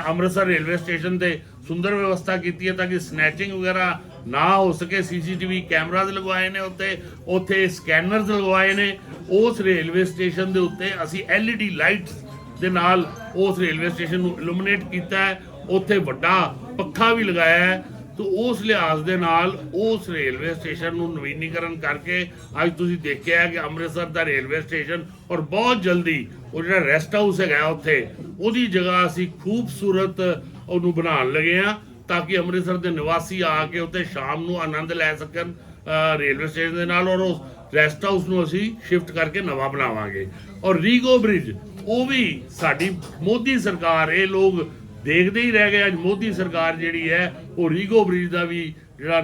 ਅੰਮ੍ਰਿਤਸਰ ਰੇਲਵੇ ਸਟੇਸ਼ਨ ਤੇ ਸੁੰਦਰ ਵਿਵਸਥਾ ਕੀਤੀ ਹੈ ਤਾਂ ਕਿ ਸਨੈਚਿੰਗ ਵਗੈਰਾ ਨਾ ਹੋ ਸਕੇ। ਸੀਸੀਟੀਵੀ ਕੈਮਰਾਜ਼ ਲਗਵਾਏ ਨੇ ਉੱਤੇ ਉੱਥੇ ਸਕੈਨਰਸ ਲਗਵਾਏ ਨੇ। ਉਸ ਰੇਲਵੇ ਸਟੇਸ਼ਨ ਦੇ ਉੱਤੇ ਅਸੀਂ LED ਲਾਈਟਸ ਦੇ ਨਾਲ ਉਸ ਰੇਲਵੇ ਸਟੇਸ਼ਨ ਨੂੰ ਇਲੂਮੀਨੇਟ ਕੀਤਾ ਹੈ। ਉੱਥੇ ਵੱਡਾ ਪੱਖਾ ਵੀ ਲਗਾਇਆ ਹੈ। ਤੋ ਉਸ ਲਿਹਾਜ਼ ਦੇ ਨਾਲ ਉਸ ਰੇਲਵੇ ਸਟੇਸ਼ਨ ਨੂੰ ਨਵੀਨੀਕਰਨ ਕਰਕੇ ਅੱਜ ਤੁਸੀਂ ਦੇਖਿਆ ਕਿ ਅੰਮ੍ਰਿਤਸਰ ਦਾ ਰੇਲਵੇ ਸਟੇਸ਼ਨ ਔਰ ਬਹੁਤ ਜਲਦੀ ਉਹ ਜਿਹੜਾ ਰੈਸਟ ਹਾਊਸ ਹੈਗਾ ਉੱਥੇ, ਉਹਦੀ ਜਗ੍ਹਾ ਅਸੀਂ ਖੂਬਸੂਰਤ ਉਹਨੂੰ ਬਣਾਉਣ ਲੱਗੇ ਆ ਤਾਂ ਕਿ ਅੰਮ੍ਰਿਤਸਰ ਦੇ ਨਿਵਾਸੀ ਆ ਕੇ ਉੱਥੇ ਸ਼ਾਮ ਨੂੰ ਆਨੰਦ ਲੈ ਸਕਣ ਰੇਲਵੇ ਸਟੇਸ਼ਨ ਦੇ ਨਾਲ ਔਰ ਉਸ ਰੈਸਟ ਹਾਊਸ ਨੂੰ ਅਸੀਂ ਸ਼ਿਫਟ ਕਰਕੇ ਨਵਾਂ ਬਣਾਵਾਂਗੇ। ਔਰ ਰੀਗੋ ਬ੍ਰਿਜ, ਉਹ ਵੀ ਸਾਡੀ ਮੋਦੀ ਸਰਕਾਰ, ਇਹ ਲੋਕ ਦੇਖਦੇ ਹੀ ਰਹਿ ਗਏ। ਅੱਜ ਮੋਦੀ ਸਰਕਾਰ ਜਿਹੜੀ ਹੈ, ਉਹ ਰੀਗੋ ਬ੍ਰਿਜ ਦਾ ਵੀ ਜਿਹੜਾ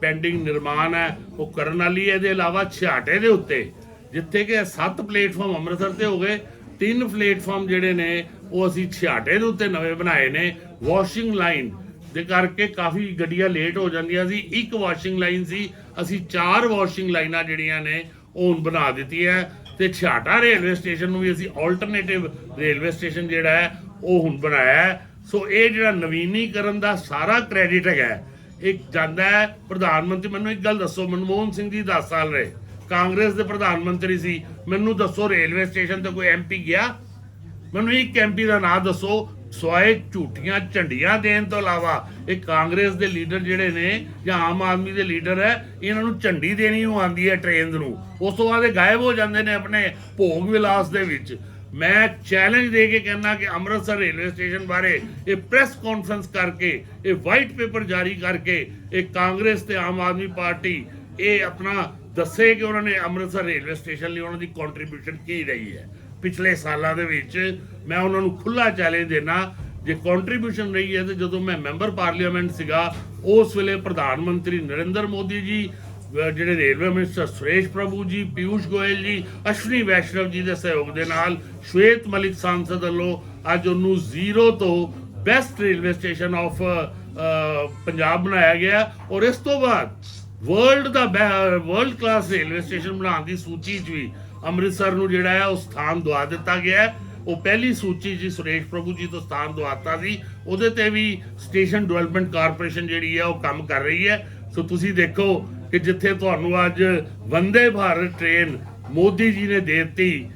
ਪੈਂਡਿੰਗ ਨਿਰਮਾਣ ਹੈ, ਉਹ ਕਰਨ ਵਾਲੀ ਹੈ। ਇਹਦੇ ਇਲਾਵਾ ਛਿਆਟੇ ਦੇ ਉੱਤੇ, ਜਿੱਥੇ ਕਿ ਸੱਤ ਪਲੇਟਫਾਰਮ ਅੰਮ੍ਰਿਤਸਰ ਤੇ ਹੋ ਗਏ। ਤਿੰਨ ਪਲੇਟਫਾਰਮ ਜਿਹੜੇ ਨੇ, ਉਹ ਅਸੀਂ ਛਿਆਟੇ ਦੇ ਉੱਤੇ ਨਵੇਂ ਬਣਾਏ ਨੇ। ਵਾਸ਼ਿੰਗ ਲਾਈਨ ਦੇ ਕਰਕੇ ਕਾਫੀ ਗੱਡੀਆਂ ਲੇਟ ਹੋ ਜਾਂਦੀਆਂ ਸੀ। ਇੱਕ ਵਾਸ਼ਿੰਗ ਲਾਈਨ ਸੀ। ਅਸੀਂ ਚਾਰ ਵਾਸ਼ਿੰਗ ਲਾਈਨਾਂ ਜਿਹੜੀਆਂ ਨੇ, ਉਹ ਹੁਣ ਬਣਾ ਦਿੱਤੀ ਹੈ। ਤੇ ਛਾਟਾ ਰੇਲਵੇ ਸਟੇਸ਼ਨ ਨੂੰ ਵੀ ਅਸੀਂ ਆਲਟਰਨੇਟਿਵ ਰੇਲਵੇ ਸਟੇਸ਼ਨ ਜਿਹੜਾ ਹੈ, ਉਹ ਹੁਣ ਬਣਾਇਆ ਸੋ ਇਹ ਜਿਹੜਾ ਨਵੀਨੀਕਰਨ ਦਾ ਸਾਰਾ ਕ੍ਰੈਡਿਟ ਹੈਗਾ ਹੈ, ਇੱਕ ਜਾਂਦਾ ਹੈ ਪ੍ਰਧਾਨ ਮੰਤਰੀ ਮੈਨੂੰ ਇੱਕ ਗੱਲ ਦੱਸੋ ਮਨਮੋਹਨ ਸਿੰਘ ਜੀ 10 ਸਾਲ ਰਹੇ ਕਾਂਗਰਸ ਦੇ ਪ੍ਰਧਾਨ ਮੰਤਰੀ ਸੀ ਮੈਨੂੰ ਦੱਸੋ ਰੇਲਵੇ ਸਟੇਸ਼ਨ ਤੇ ਕੋਈ ਐਮਪੀ ਗਿਆ? ਮੈਨੂੰ ਇੱਕ ਐਮਪੀ ਦਾ ਨਾਮ ਦੱਸੋ ਸਵਾਏ ਝੂਠੀਆਂ ਝੰਡੀਆਂ ਦੇਣ ਤੋਂ ਇਲਾਵਾ ਇਹ ਕਾਂਗਰਸ ਦੇ ਲੀਡਰ ਜਿਹੜੇ ਨੇ ਜਾਂ ਆਮ ਆਦਮੀ ਦੇ ਲੀਡਰ ਹੈ ਇਹਨਾਂ ਨੂੰ ਝੰਡੀ ਦੇਣੀ ਉਹ ਆਉਂਦੀ ਹੈ ਟ੍ਰੇਨ ਨੂੰ ਉਸ ਤੋਂ ਬਾਅਦ ਇਹ ਗਾਇਬ ਹੋ ਜਾਂਦੇ ਨੇ ਆਪਣੇ ਭੋਗ ਵਿਲਾਸ ਦੇ ਵਿੱਚ। ਮੈਂ ਚੈਲੰਜ ਦੇ ਕੇ ਕਹਿੰਦਾ ਕਿ ਅੰਮ੍ਰਿਤਸਰ ਰੇਲਵੇ ਸਟੇਸ਼ਨ ਬਾਰੇ ਇਹ ਪ੍ਰੈਸ ਕਾਨਫਰੰਸ ਕਰਕੇ, ਇਹ ਵਾਈਟ ਪੇਪਰ ਜਾਰੀ ਕਰਕੇ, ਇਹ ਕਾਂਗਰਸ ਤੇ ਆਮ ਆਦਮੀ ਪਾਰਟੀ, ਇਹ ਆਪਣਾ ਦੱਸੇ ਕਿ ਉਹਨਾਂ ਨੇ ਅੰਮ੍ਰਿਤਸਰ ਰੇਲਵੇ ਸਟੇਸ਼ਨ ਲਈ ਉਹਨਾਂ ਦੀ ਕੰਟਰੀਬਿਊਸ਼ਨ ਕੀ ਰਹੀ ਹੈ। ਪਿਛਲੇ ਸਾਲਾਂ ਦੇ ਵਿੱਚ ਮੈਂ ਉਹਨਾਂ ਨੂੰ ਖੁੱਲਾ ਚੈਲੰਜ ਦੇਣਾ, ਜੇ ਕੰਟਰੀਬਿਊਸ਼ਨ ਰਹੀ ਹੈ ਤੇ ਜਦੋਂ ਮੈਂ ਮੈਂਬਰ ਪਾਰਲੀਮੈਂਟ ਸੀਗਾ, ਉਸ ਵੇਲੇ ਪ੍ਰਧਾਨ ਮੰਤਰੀ ਨਰਿੰਦਰ ਮੋਦੀ ਜੀ ਜਿਹੜੇ ਰੇਲਵੇ ਮਿਨਿਸਟਰ ਸੁਰੇਸ਼ ਪ੍ਰਭੂ ਜੀ ਪਿਊਸ਼ ਗੋਇਲ ਜੀ, ਅਸ਼ਵਨੀ ਵੈਸ਼ਨਵ ਜੀ ਦੇ ਸਹਿਯੋਗ ਦੇ ਨਾਲ ਸ਼ਵੇਤ ਮਲਿਕ ਸਾਂਸਦ ਵੱਲੋਂ ਅੱਜ ਉਹਨੂੰ ਜ਼ੀਰੋ ਤੋਂ best railway station of Punjab ਬਣਾਇਆ ਗਿਆ। ਔਰ ਇਸ ਤੋਂ ਬਾਅਦ ਵਰਲਡ ਦਾ ਵਰਲਡ ਕਲਾਸ ਰੇਲਵੇ ਸਟੇਸ਼ਨ ਬਣਾਉਣ ਦੀ ਸੂਚੀ 'ਚ ਵੀ ਅੰਮ੍ਰਿਤਸਰ ਨੂੰ ਜਿਹੜਾ ਹੈ, ਉਹ ਸਥਾਨ ਦਵਾ ਦਿੱਤਾ ਗਿਆ ਹੈ। ਉਹ ਪਹਿਲੀ ਸੂਚੀ ਜੀ ਸੁਰੇਸ਼ ਪ੍ਰਭੂ ਜੀ ਤੋਂ ਸਥਾਨ ਦਵਾਤਾ ਸੀ। ਉਹਦੇ ਤੇ ਵੀ ਸਟੇਸ਼ਨ ਡਿਵੈਲਪਮੈਂਟ ਕਾਰਪੋਰੇਸ਼ਨ ਜਿਹੜੀ ਹੈ, ਉਹ ਕੰਮ ਕਰ ਰਹੀ ਹੈ। ਸੋ ਤੁਸੀਂ ਦੇਖੋ ਕਿ ਜਿੱਥੇ ਤੁਹਾਨੂੰ ਅੱਜ ਵੰਦੇ ਭਾਰਤ ਟ੍ਰੇਨ ਮੋਦੀ ਜੀ ਨੇ ਦੇ ਦਿੱਤੀ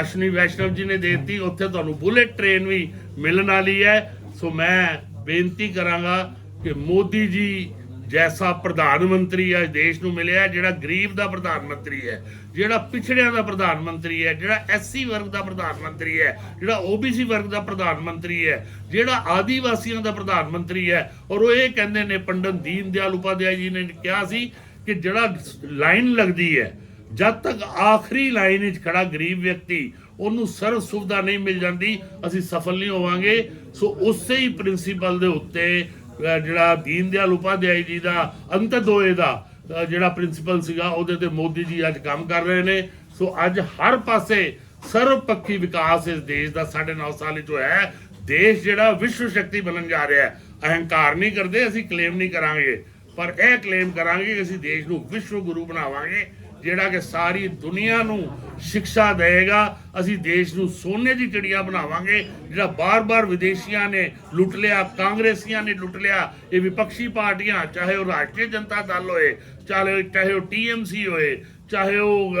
ਅਸ਼ਵਨੀ ਵੈਸ਼ਨਵ ਜੀ ਨੇ ਦੇ ਦਿੱਤੀ, ਉੱਥੇ ਤੁਹਾਨੂੰ ਬੁਲੇਟ ਟ੍ਰੇਨ ਵੀ ਮਿਲਣ ਵਾਲੀ ਹੈ। ਸੋ ਮੈਂ ਬੇਨਤੀ ਕਰਾਂਗਾ ਕਿ ਮੋਦੀ ਜੀ ਜੈਸਾ ਪ੍ਰਧਾਨ ਮੰਤਰੀ ਅੱਜ ਦੇਸ਼ ਨੂੰ ਮਿਲਿਆ, ਜਿਹੜਾ ਗਰੀਬ ਦਾ ਪ੍ਰਧਾਨ ਮੰਤਰੀ ਹੈ। ਜਿਹੜਾ ਪਿਛੜਿਆਂ ਦਾ ਪ੍ਰਧਾਨ ਮੰਤਰੀ ਹੈ, ਜਿਹੜਾ ਐਸਸੀ ਵਰਗ ਦਾ ਪ੍ਰਧਾਨ ਮੰਤਰੀ ਹੈ, ਜਿਹੜਾ ਓਬੀਸੀ ਵਰਗ ਦਾ ਪ੍ਰਧਾਨ ਮੰਤਰੀ ਹੈ, ਜਿਹੜਾ ਆਦੀਵਾਸੀਆਂ ਦਾ ਪ੍ਰਧਾਨ ਮੰਤਰੀ ਹੈ, ਔਰ ਉਹ ਇਹ ਕਹਿੰਦੇ ਨੇ, ਪੰਡਤ ਦੀਨ ਦਿਆਲ ਉਪਾਧਿਆਏ ਜੀ ਨੇ ਕਿਹਾ ਸੀ ਕਿ ਜਿਹੜਾ ਲਾਈਨ ਲੱਗਦੀ ਹੈ, ਜਦ ਤੱਕ ਆਖਰੀ ਲਾਈਨ ਵਿੱਚ ਖੜਾ ਗਰੀਬ ਵਿਅਕਤੀ, ਉਹਨੂੰ ਸਰਵ ਸੁਵਿਧਾ ਨਹੀਂ ਮਿਲ ਜਾਂਦੀ, ਅਸੀਂ ਸਫਲ ਨਹੀਂ ਹੋਵਾਂਗੇ। ਸੋ ਉਸੇ ਹੀ ਪ੍ਰਿੰਸੀਪਲ ਦੇ ਉੱਤੇ ਜਿਹੜਾ ਦੀਨ ਦਿਆਲ ਉਪਾਧਿਆਏ ਜੀ ਦਾ, ਅੰਤਦੋਏ ਦਾ ਜਿਹੜਾ ਪ੍ਰਿੰਸੀਪਲ ਸੀਗਾ, ਉਹਦੇ ਤੇ ਮੋਦੀ ਜੀ ਅੱਜ ਕੰਮ ਕਰ ਰਹੇ ਨੇ। ਸੋ ਅੱਜ ਹਰ ਪਾਸੇ ਸਰਵਪੱਖੀ ਵਿਕਾਸ ਇਸ ਦੇਸ਼ ਦਾ 9.5 ਸਾਲ ਵਿੱਚ ਹੋਇਆ ਦੇਸ਼ ਜਿਹੜਾ ਵਿਸ਼ਵ ਸ਼ਕਤੀ ਬਣਨ ਜਾ ਰਿਹਾ ਹੈ। ਅਹੰਕਾਰ ਨਹੀਂ ਕਰਦੇ, ਅਸੀਂ ਕਲੇਮ ਨਹੀਂ ਕਰਾਂਗੇ। ਪਰ ਇਹ ਕਲੇਮ ਕਰਾਂਗੇ ਕਿ ਅਸੀਂ ਦੇਸ਼ ਨੂੰ ਵਿਸ਼ਵ ਗੁਰੂ ਬਣਾਵਾਂਗੇ, ਜਿਹੜਾ ਕਿ ਸਾਰੀ ਦੁਨੀਆ ਨੂੰ ਸਿੱਖਿਆ ਦੇਵੇਗਾ। ਅਸੀਂ ਦੇਸ਼ ਨੂੰ ਸੋਨੇ ਦੀ ਚਿੜੀਆ ਬਣਾਵਾਂਗੇ। ਜਿਹੜਾ ਬਾਰ-ਬਾਰ ਵਿਦੇਸ਼ੀਆਂ ਨੇ ਲੁੱਟ ਲਿਆ, ਕਾਂਗਰਸੀਆਂ ਨੇ ਲੁੱਟ ਲਿਆ, ਇਹ ਵਿਪਕਸ਼ੀ ਪਾਰਟੀਆਂ, ਚਾਹੇ ਉਹ ਰਾਸ਼ਟਰੀ ਜਨਤਾ ਦਲ ਹੋਏ, ਚਾਹੇ ਚਾਹੇ ਉਹ ਟੀਐਮਸੀ ਹੋਏ, ਚਾਹੇ ਉਹ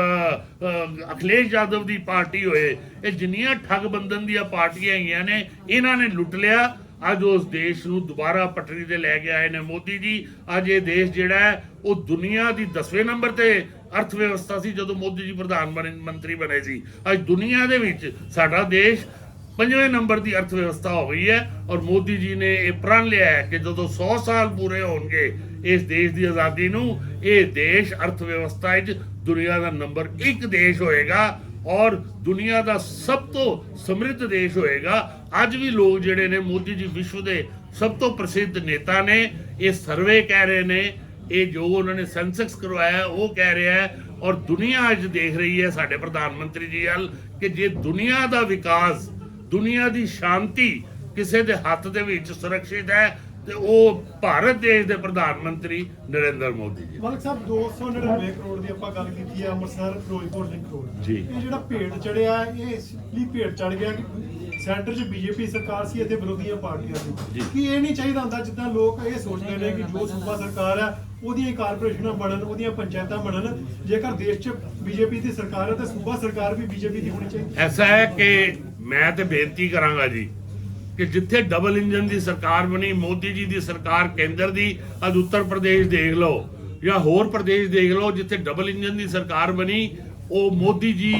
ਅਖਿਲੇਸ਼ ਯਾਦਵ ਦੀ ਪਾਰਟੀ ਹੋਏ, ਇਹ ਜਿੰਨੀਆਂ ਠੱਗ ਬੰਧਨ ਦੀਆਂ ਪਾਰਟੀਆਂ ਹੈਗੀਆਂ ਨੇ, ਇਹਨਾਂ ਨੇ ਲੁੱਟ ਲਿਆ। ਅੱਜ ਉਸ ਦੇਸ਼ ਨੂੰ ਦੁਬਾਰਾ ਪਟਰੀ ਤੇ ਲੈ ਕੇ ਆਏ ਨੇ ਮੋਦੀ ਜੀ। ਅੱਜ ਇਹ ਦੇਸ਼ ਜਿਹੜਾ ਹੈ, ਉਹ ਦੁਨੀਆ ਦੀ 10ਵੇਂ ਨੰਬਰ ਤੇ ਅਰਥ ਵਿਵਸਥਾ ਸੀ ਜਦੋਂ ਮੋਦੀ ਜੀ ਪ੍ਰਧਾਨ ਬਣੇ- ਮੰਤਰੀ ਬਣੇ ਸੀ। ਅੱਜ ਦੁਨੀਆ ਦੇ ਵਿੱਚ ਸਾਡਾ ਦੇਸ਼ ਪੰਜਵੇਂ ਨੰਬਰ ਦੀ ਅਰਥ ਵਿਵਸਥਾ ਹੋ ਗਈ ਹੈ ਔਰ ਮੋਦੀ ਜੀ ਨੇ ਇਹ ਪ੍ਰਣ ਲਿਆ ਹੈ ਕਿ ਜਦੋਂ 100 ਸਾਲ ਪੂਰੇ ਹੋਣਗੇ ਇਸ ਦੇਸ਼ ਦੀ ਆਜ਼ਾਦੀ ਨੂੰ, ਇਹ ਦੇਸ਼ ਅਰਥ ਵਿਵਸਥਾ ਵਿੱਚ ਦੁਨੀਆ ਦਾ ਨੰਬਰ 1 ਦੇਸ਼ ਹੋਏਗਾ ਔਰ ਦੁਨੀਆ ਦਾ ਸਭ ਤੋਂ ਸਮਰਿੱਧ ਦੇਸ਼ ਹੋਏਗਾ। ਅੱਜ ਵੀ ਲੋਕ ਜਿਹੜੇ ਨੇ ਮੋਦੀ ਜੀ ਵਿਸ਼ਵ ਦੇ ਸਭ ਤੋਂ ਪ੍ਰਸਿੱਧ ਨੇਤਾ ਨੇ, ਇਹ ਸਰਵੇ ਕਹਿ ਰਹੇ ਨੇ ਇਹ ਜੋ ਉਹਨਾਂ ਨੇ ਸੈਂਸੈਕਸ ਕਰਵਾਇਆ ਉਹ ਕਹਿ ਰਿਹਾ ਹੈ ਔਰ ਦੁਨੀਆ ਅੱਜ ਦੇਖ ਰਹੀ ਹੈ ਸਾਡੇ ਪ੍ਰਧਾਨ ਮੰਤਰੀ ਜੀ ਵੱਲ ਕਿ ਜੇ ਦੁਨੀਆ ਦਾ ਵਿਕਾਸ ਦੁਨੀਆ ਦੀ ਸ਼ਾਂਤੀ ਕਿਸੇ ਦੇ ਹੱਥ ਦੇ ਵਿੱਚ ਸੁਰੱਖਿਅਤ ਹੈ ਤੇ ਉਹ ਭਾਰਤ ਦੇਸ਼ ਦੇ ਪ੍ਰਧਾਨ ਮੰਤਰੀ ਨਰਿੰਦਰ ਮੋਦੀ ਜੀ ਮਲਕ ਸਾਹਿਬ 299 ਕਰੋੜ ਦੀ ਆਪਾਂ ਗੱਲ ਕੀਤੀ ਹੈ ਅੰਮ੍ਰਿਤਸਰ ਫਿਰੋਜ਼ਪੁਰ ਲਿੰਕ ਰੋਡ ਜੀ। ਇਹ ਜਿਹੜਾ ਭੇਡ ਚੜਿਆ ਇਹ ਇਸ ਲਈ ਭੇਡ ਚੜ ਗਿਆ ਕਿ ਸੈਂਟਰ 'ਚ ਬੀਜੇਪੀ ਸਰਕਾਰ ਸੀ ਅਤੇ ਵਿਰੋਧੀਆਂ ਪਾਰਟੀਆਂ। ਸੀ ਕੀ ਇਹ ਨਹੀਂ ਚਾਹੀਦਾ ਹੁੰਦਾ ਜਿੱਦਾਂ ਲੋਕ ਇਹ ਸੋਚਦੇ ਨੇ ਕਿ ਜੋ ਸੂਬਾ ਸਰਕਾਰ ਹੈ ਉਹਦੀਆਂ ਕਾਰਪੋਰੇਸ਼ਨਾਂ ਬਣਨ, ਉਹਦੀਆਂ ਪੰਚਾਇਤਾਂ ਬਣਨ, ਜੇਕਰ ਦੇਸ਼ 'ਚ ਬੀਜੇਪੀ ਦੀ ਸਰਕਾਰ ਹੈ ਤਾਂ ਸੂਬਾ ਸਰਕਾਰ ਵੀ ਬੀਜੇਪੀ ਦੀ ਹੋਣੀ ਚਾਹੀਦੀ। ਐਸਾ ਹੈ ਕਿ ਮੈਂ ਤੇ ਬੇਨਤੀ ਕਰਾਂਗਾ ਜੀ ਕਿ ਜਿੱਥੇ ਡਬਲ ਇੰਜਨ ਦੀ ਸਰਕਾਰ ਬਣੀ, ਮੋਦੀ ਜੀ ਦੀ ਸਰਕਾਰ ਕੇਂਦਰ ਦੀ, ਅੱਜ ਉੱਤਰ ਪ੍ਰਦੇਸ਼ ਦੇਖ ਲਓ ਜਾਂ ਹੋਰ ਪ੍ਰਦੇਸ਼ ਦੇਖ ਲਓ, ਜਿੱਥੇ ਡਬਲ ਇੰਜਨ ਦੀ ਸਰਕਾਰ ਬਣੀ ਉਹ ਮੋਦੀ ਜੀ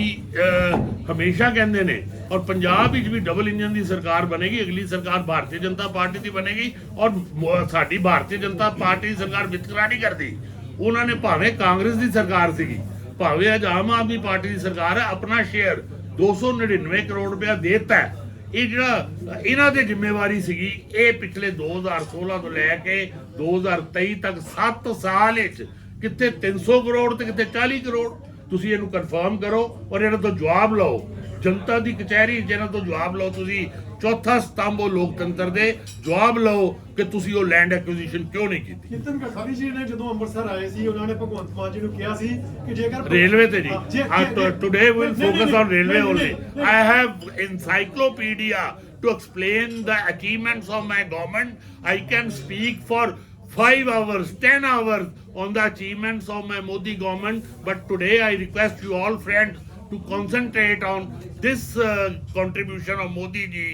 ਹਮੇਸ਼ਾ ਕਹਿੰਦੇ ਨੇ ਔਰ ਪੰਜਾਬ ਵਿੱਚ ਵੀ ਡਬਲ ਇੰਜਨ ਦੀ ਸਰਕਾਰ ਬਣੇਗੀ, ਅਗਲੀ ਸਰਕਾਰ ਭਾਰਤੀ ਜਨਤਾ ਪਾਰਟੀ ਦੀ ਬਣੇਗੀ ਔਰ ਸਾਡੀ ਭਾਰਤੀ ਜਨਤਾ ਪਾਰਟੀ ਸਰਕਾਰ ਵਿਤਕਰਾ ਨਹੀਂ ਕਰਦੀ। ਉਹਨਾਂ ਨੇ ਭਾਵੇਂ ਕਾਂਗਰਸ ਦੀ ਸਰਕਾਰ ਸੀਗੀ, ਭਾਵੇਂ ਅੱਜ ਆਮ ਆਦਮੀ ਪਾਰਟੀ ਦੀ ਸਰਕਾਰ ਹੈ, ਆਪਣਾ ਸ਼ੇਅਰ 299 ਕਰੋੜ ਰੁਪਇਆ ਦੇਤਾ ਹੈ। ਇਹ ਜਿਹੜਾ, ਇਹਨਾਂ ਦੀ ਜ਼ਿੰਮੇਵਾਰੀ ਸੀਗੀ, ਇਹ ਪਿਛਲੇ 2016 ਤੋਂ ਲੈ ਕੇ 2023 ਤੱਕ 7 ਸਾਲ ਵਿੱਚ ਕਿੱਥੇ 300 ਕਰੋੜ ਤੇ ਕਿੱਥੇ 40 ਕਰੋੜ ਤੁਸੀਂ ਇਹਨੂੰ ਕਨਫਰਮ ਕਰੋ ਔਰ ਇਹਨਾਂ ਤੋਂ ਜਵਾਬ ਲਓ। ਜਨਤਾ ਦੀ ਕਚਹਿਰੀ 'ਚ ਇਹਨਾਂ ਤੋਂ ਜਵਾਬ ਲਓ ਤੁਸੀਂ। ਚੌਥਾ ਸਤੰਭ ਉਹ ਲੋਕਤੰਤਰ ਦੇ। ਜਵਾਬ ਲਓ ਕਿ ਤੁਸੀਂ ਉਹ ਲੈਂਡ ਐਕੁਜੀਸ਼ਨ ਕਿਉਂ ਨਹੀਂ ਕੀਤੀ। ਨਿਤਨ ਗਡਕਰੀ ਜੀ ਨੇ ਜਦੋਂ ਅੰਮ੍ਰਿਤਸਰ ਆਏ ਸੀ ਉਹਨਾਂ ਨੇ ਭਗਵੰਤ ਮਾਨ ਜੀ ਨੂੰ ਕਿਹਾ ਸੀ ਕਿ ਜੇਕਰ ਰੇਲਵੇ ਤੇ ਜੀ। ਹਾਂ, ਜੇ- ਜੇ- to- today we'll ਨਹੀਂ, ਨਹੀਂ, focus on ਨਹੀਂ, railway ਨਹੀਂ, only. ਨਹੀਂ, I have encyclopedia to explain the achievements of my government. I can speak for five hours, ten hours on the achievements of my Modi government. But today I request you all friends to concentrate on this uh, contribution of Modi ji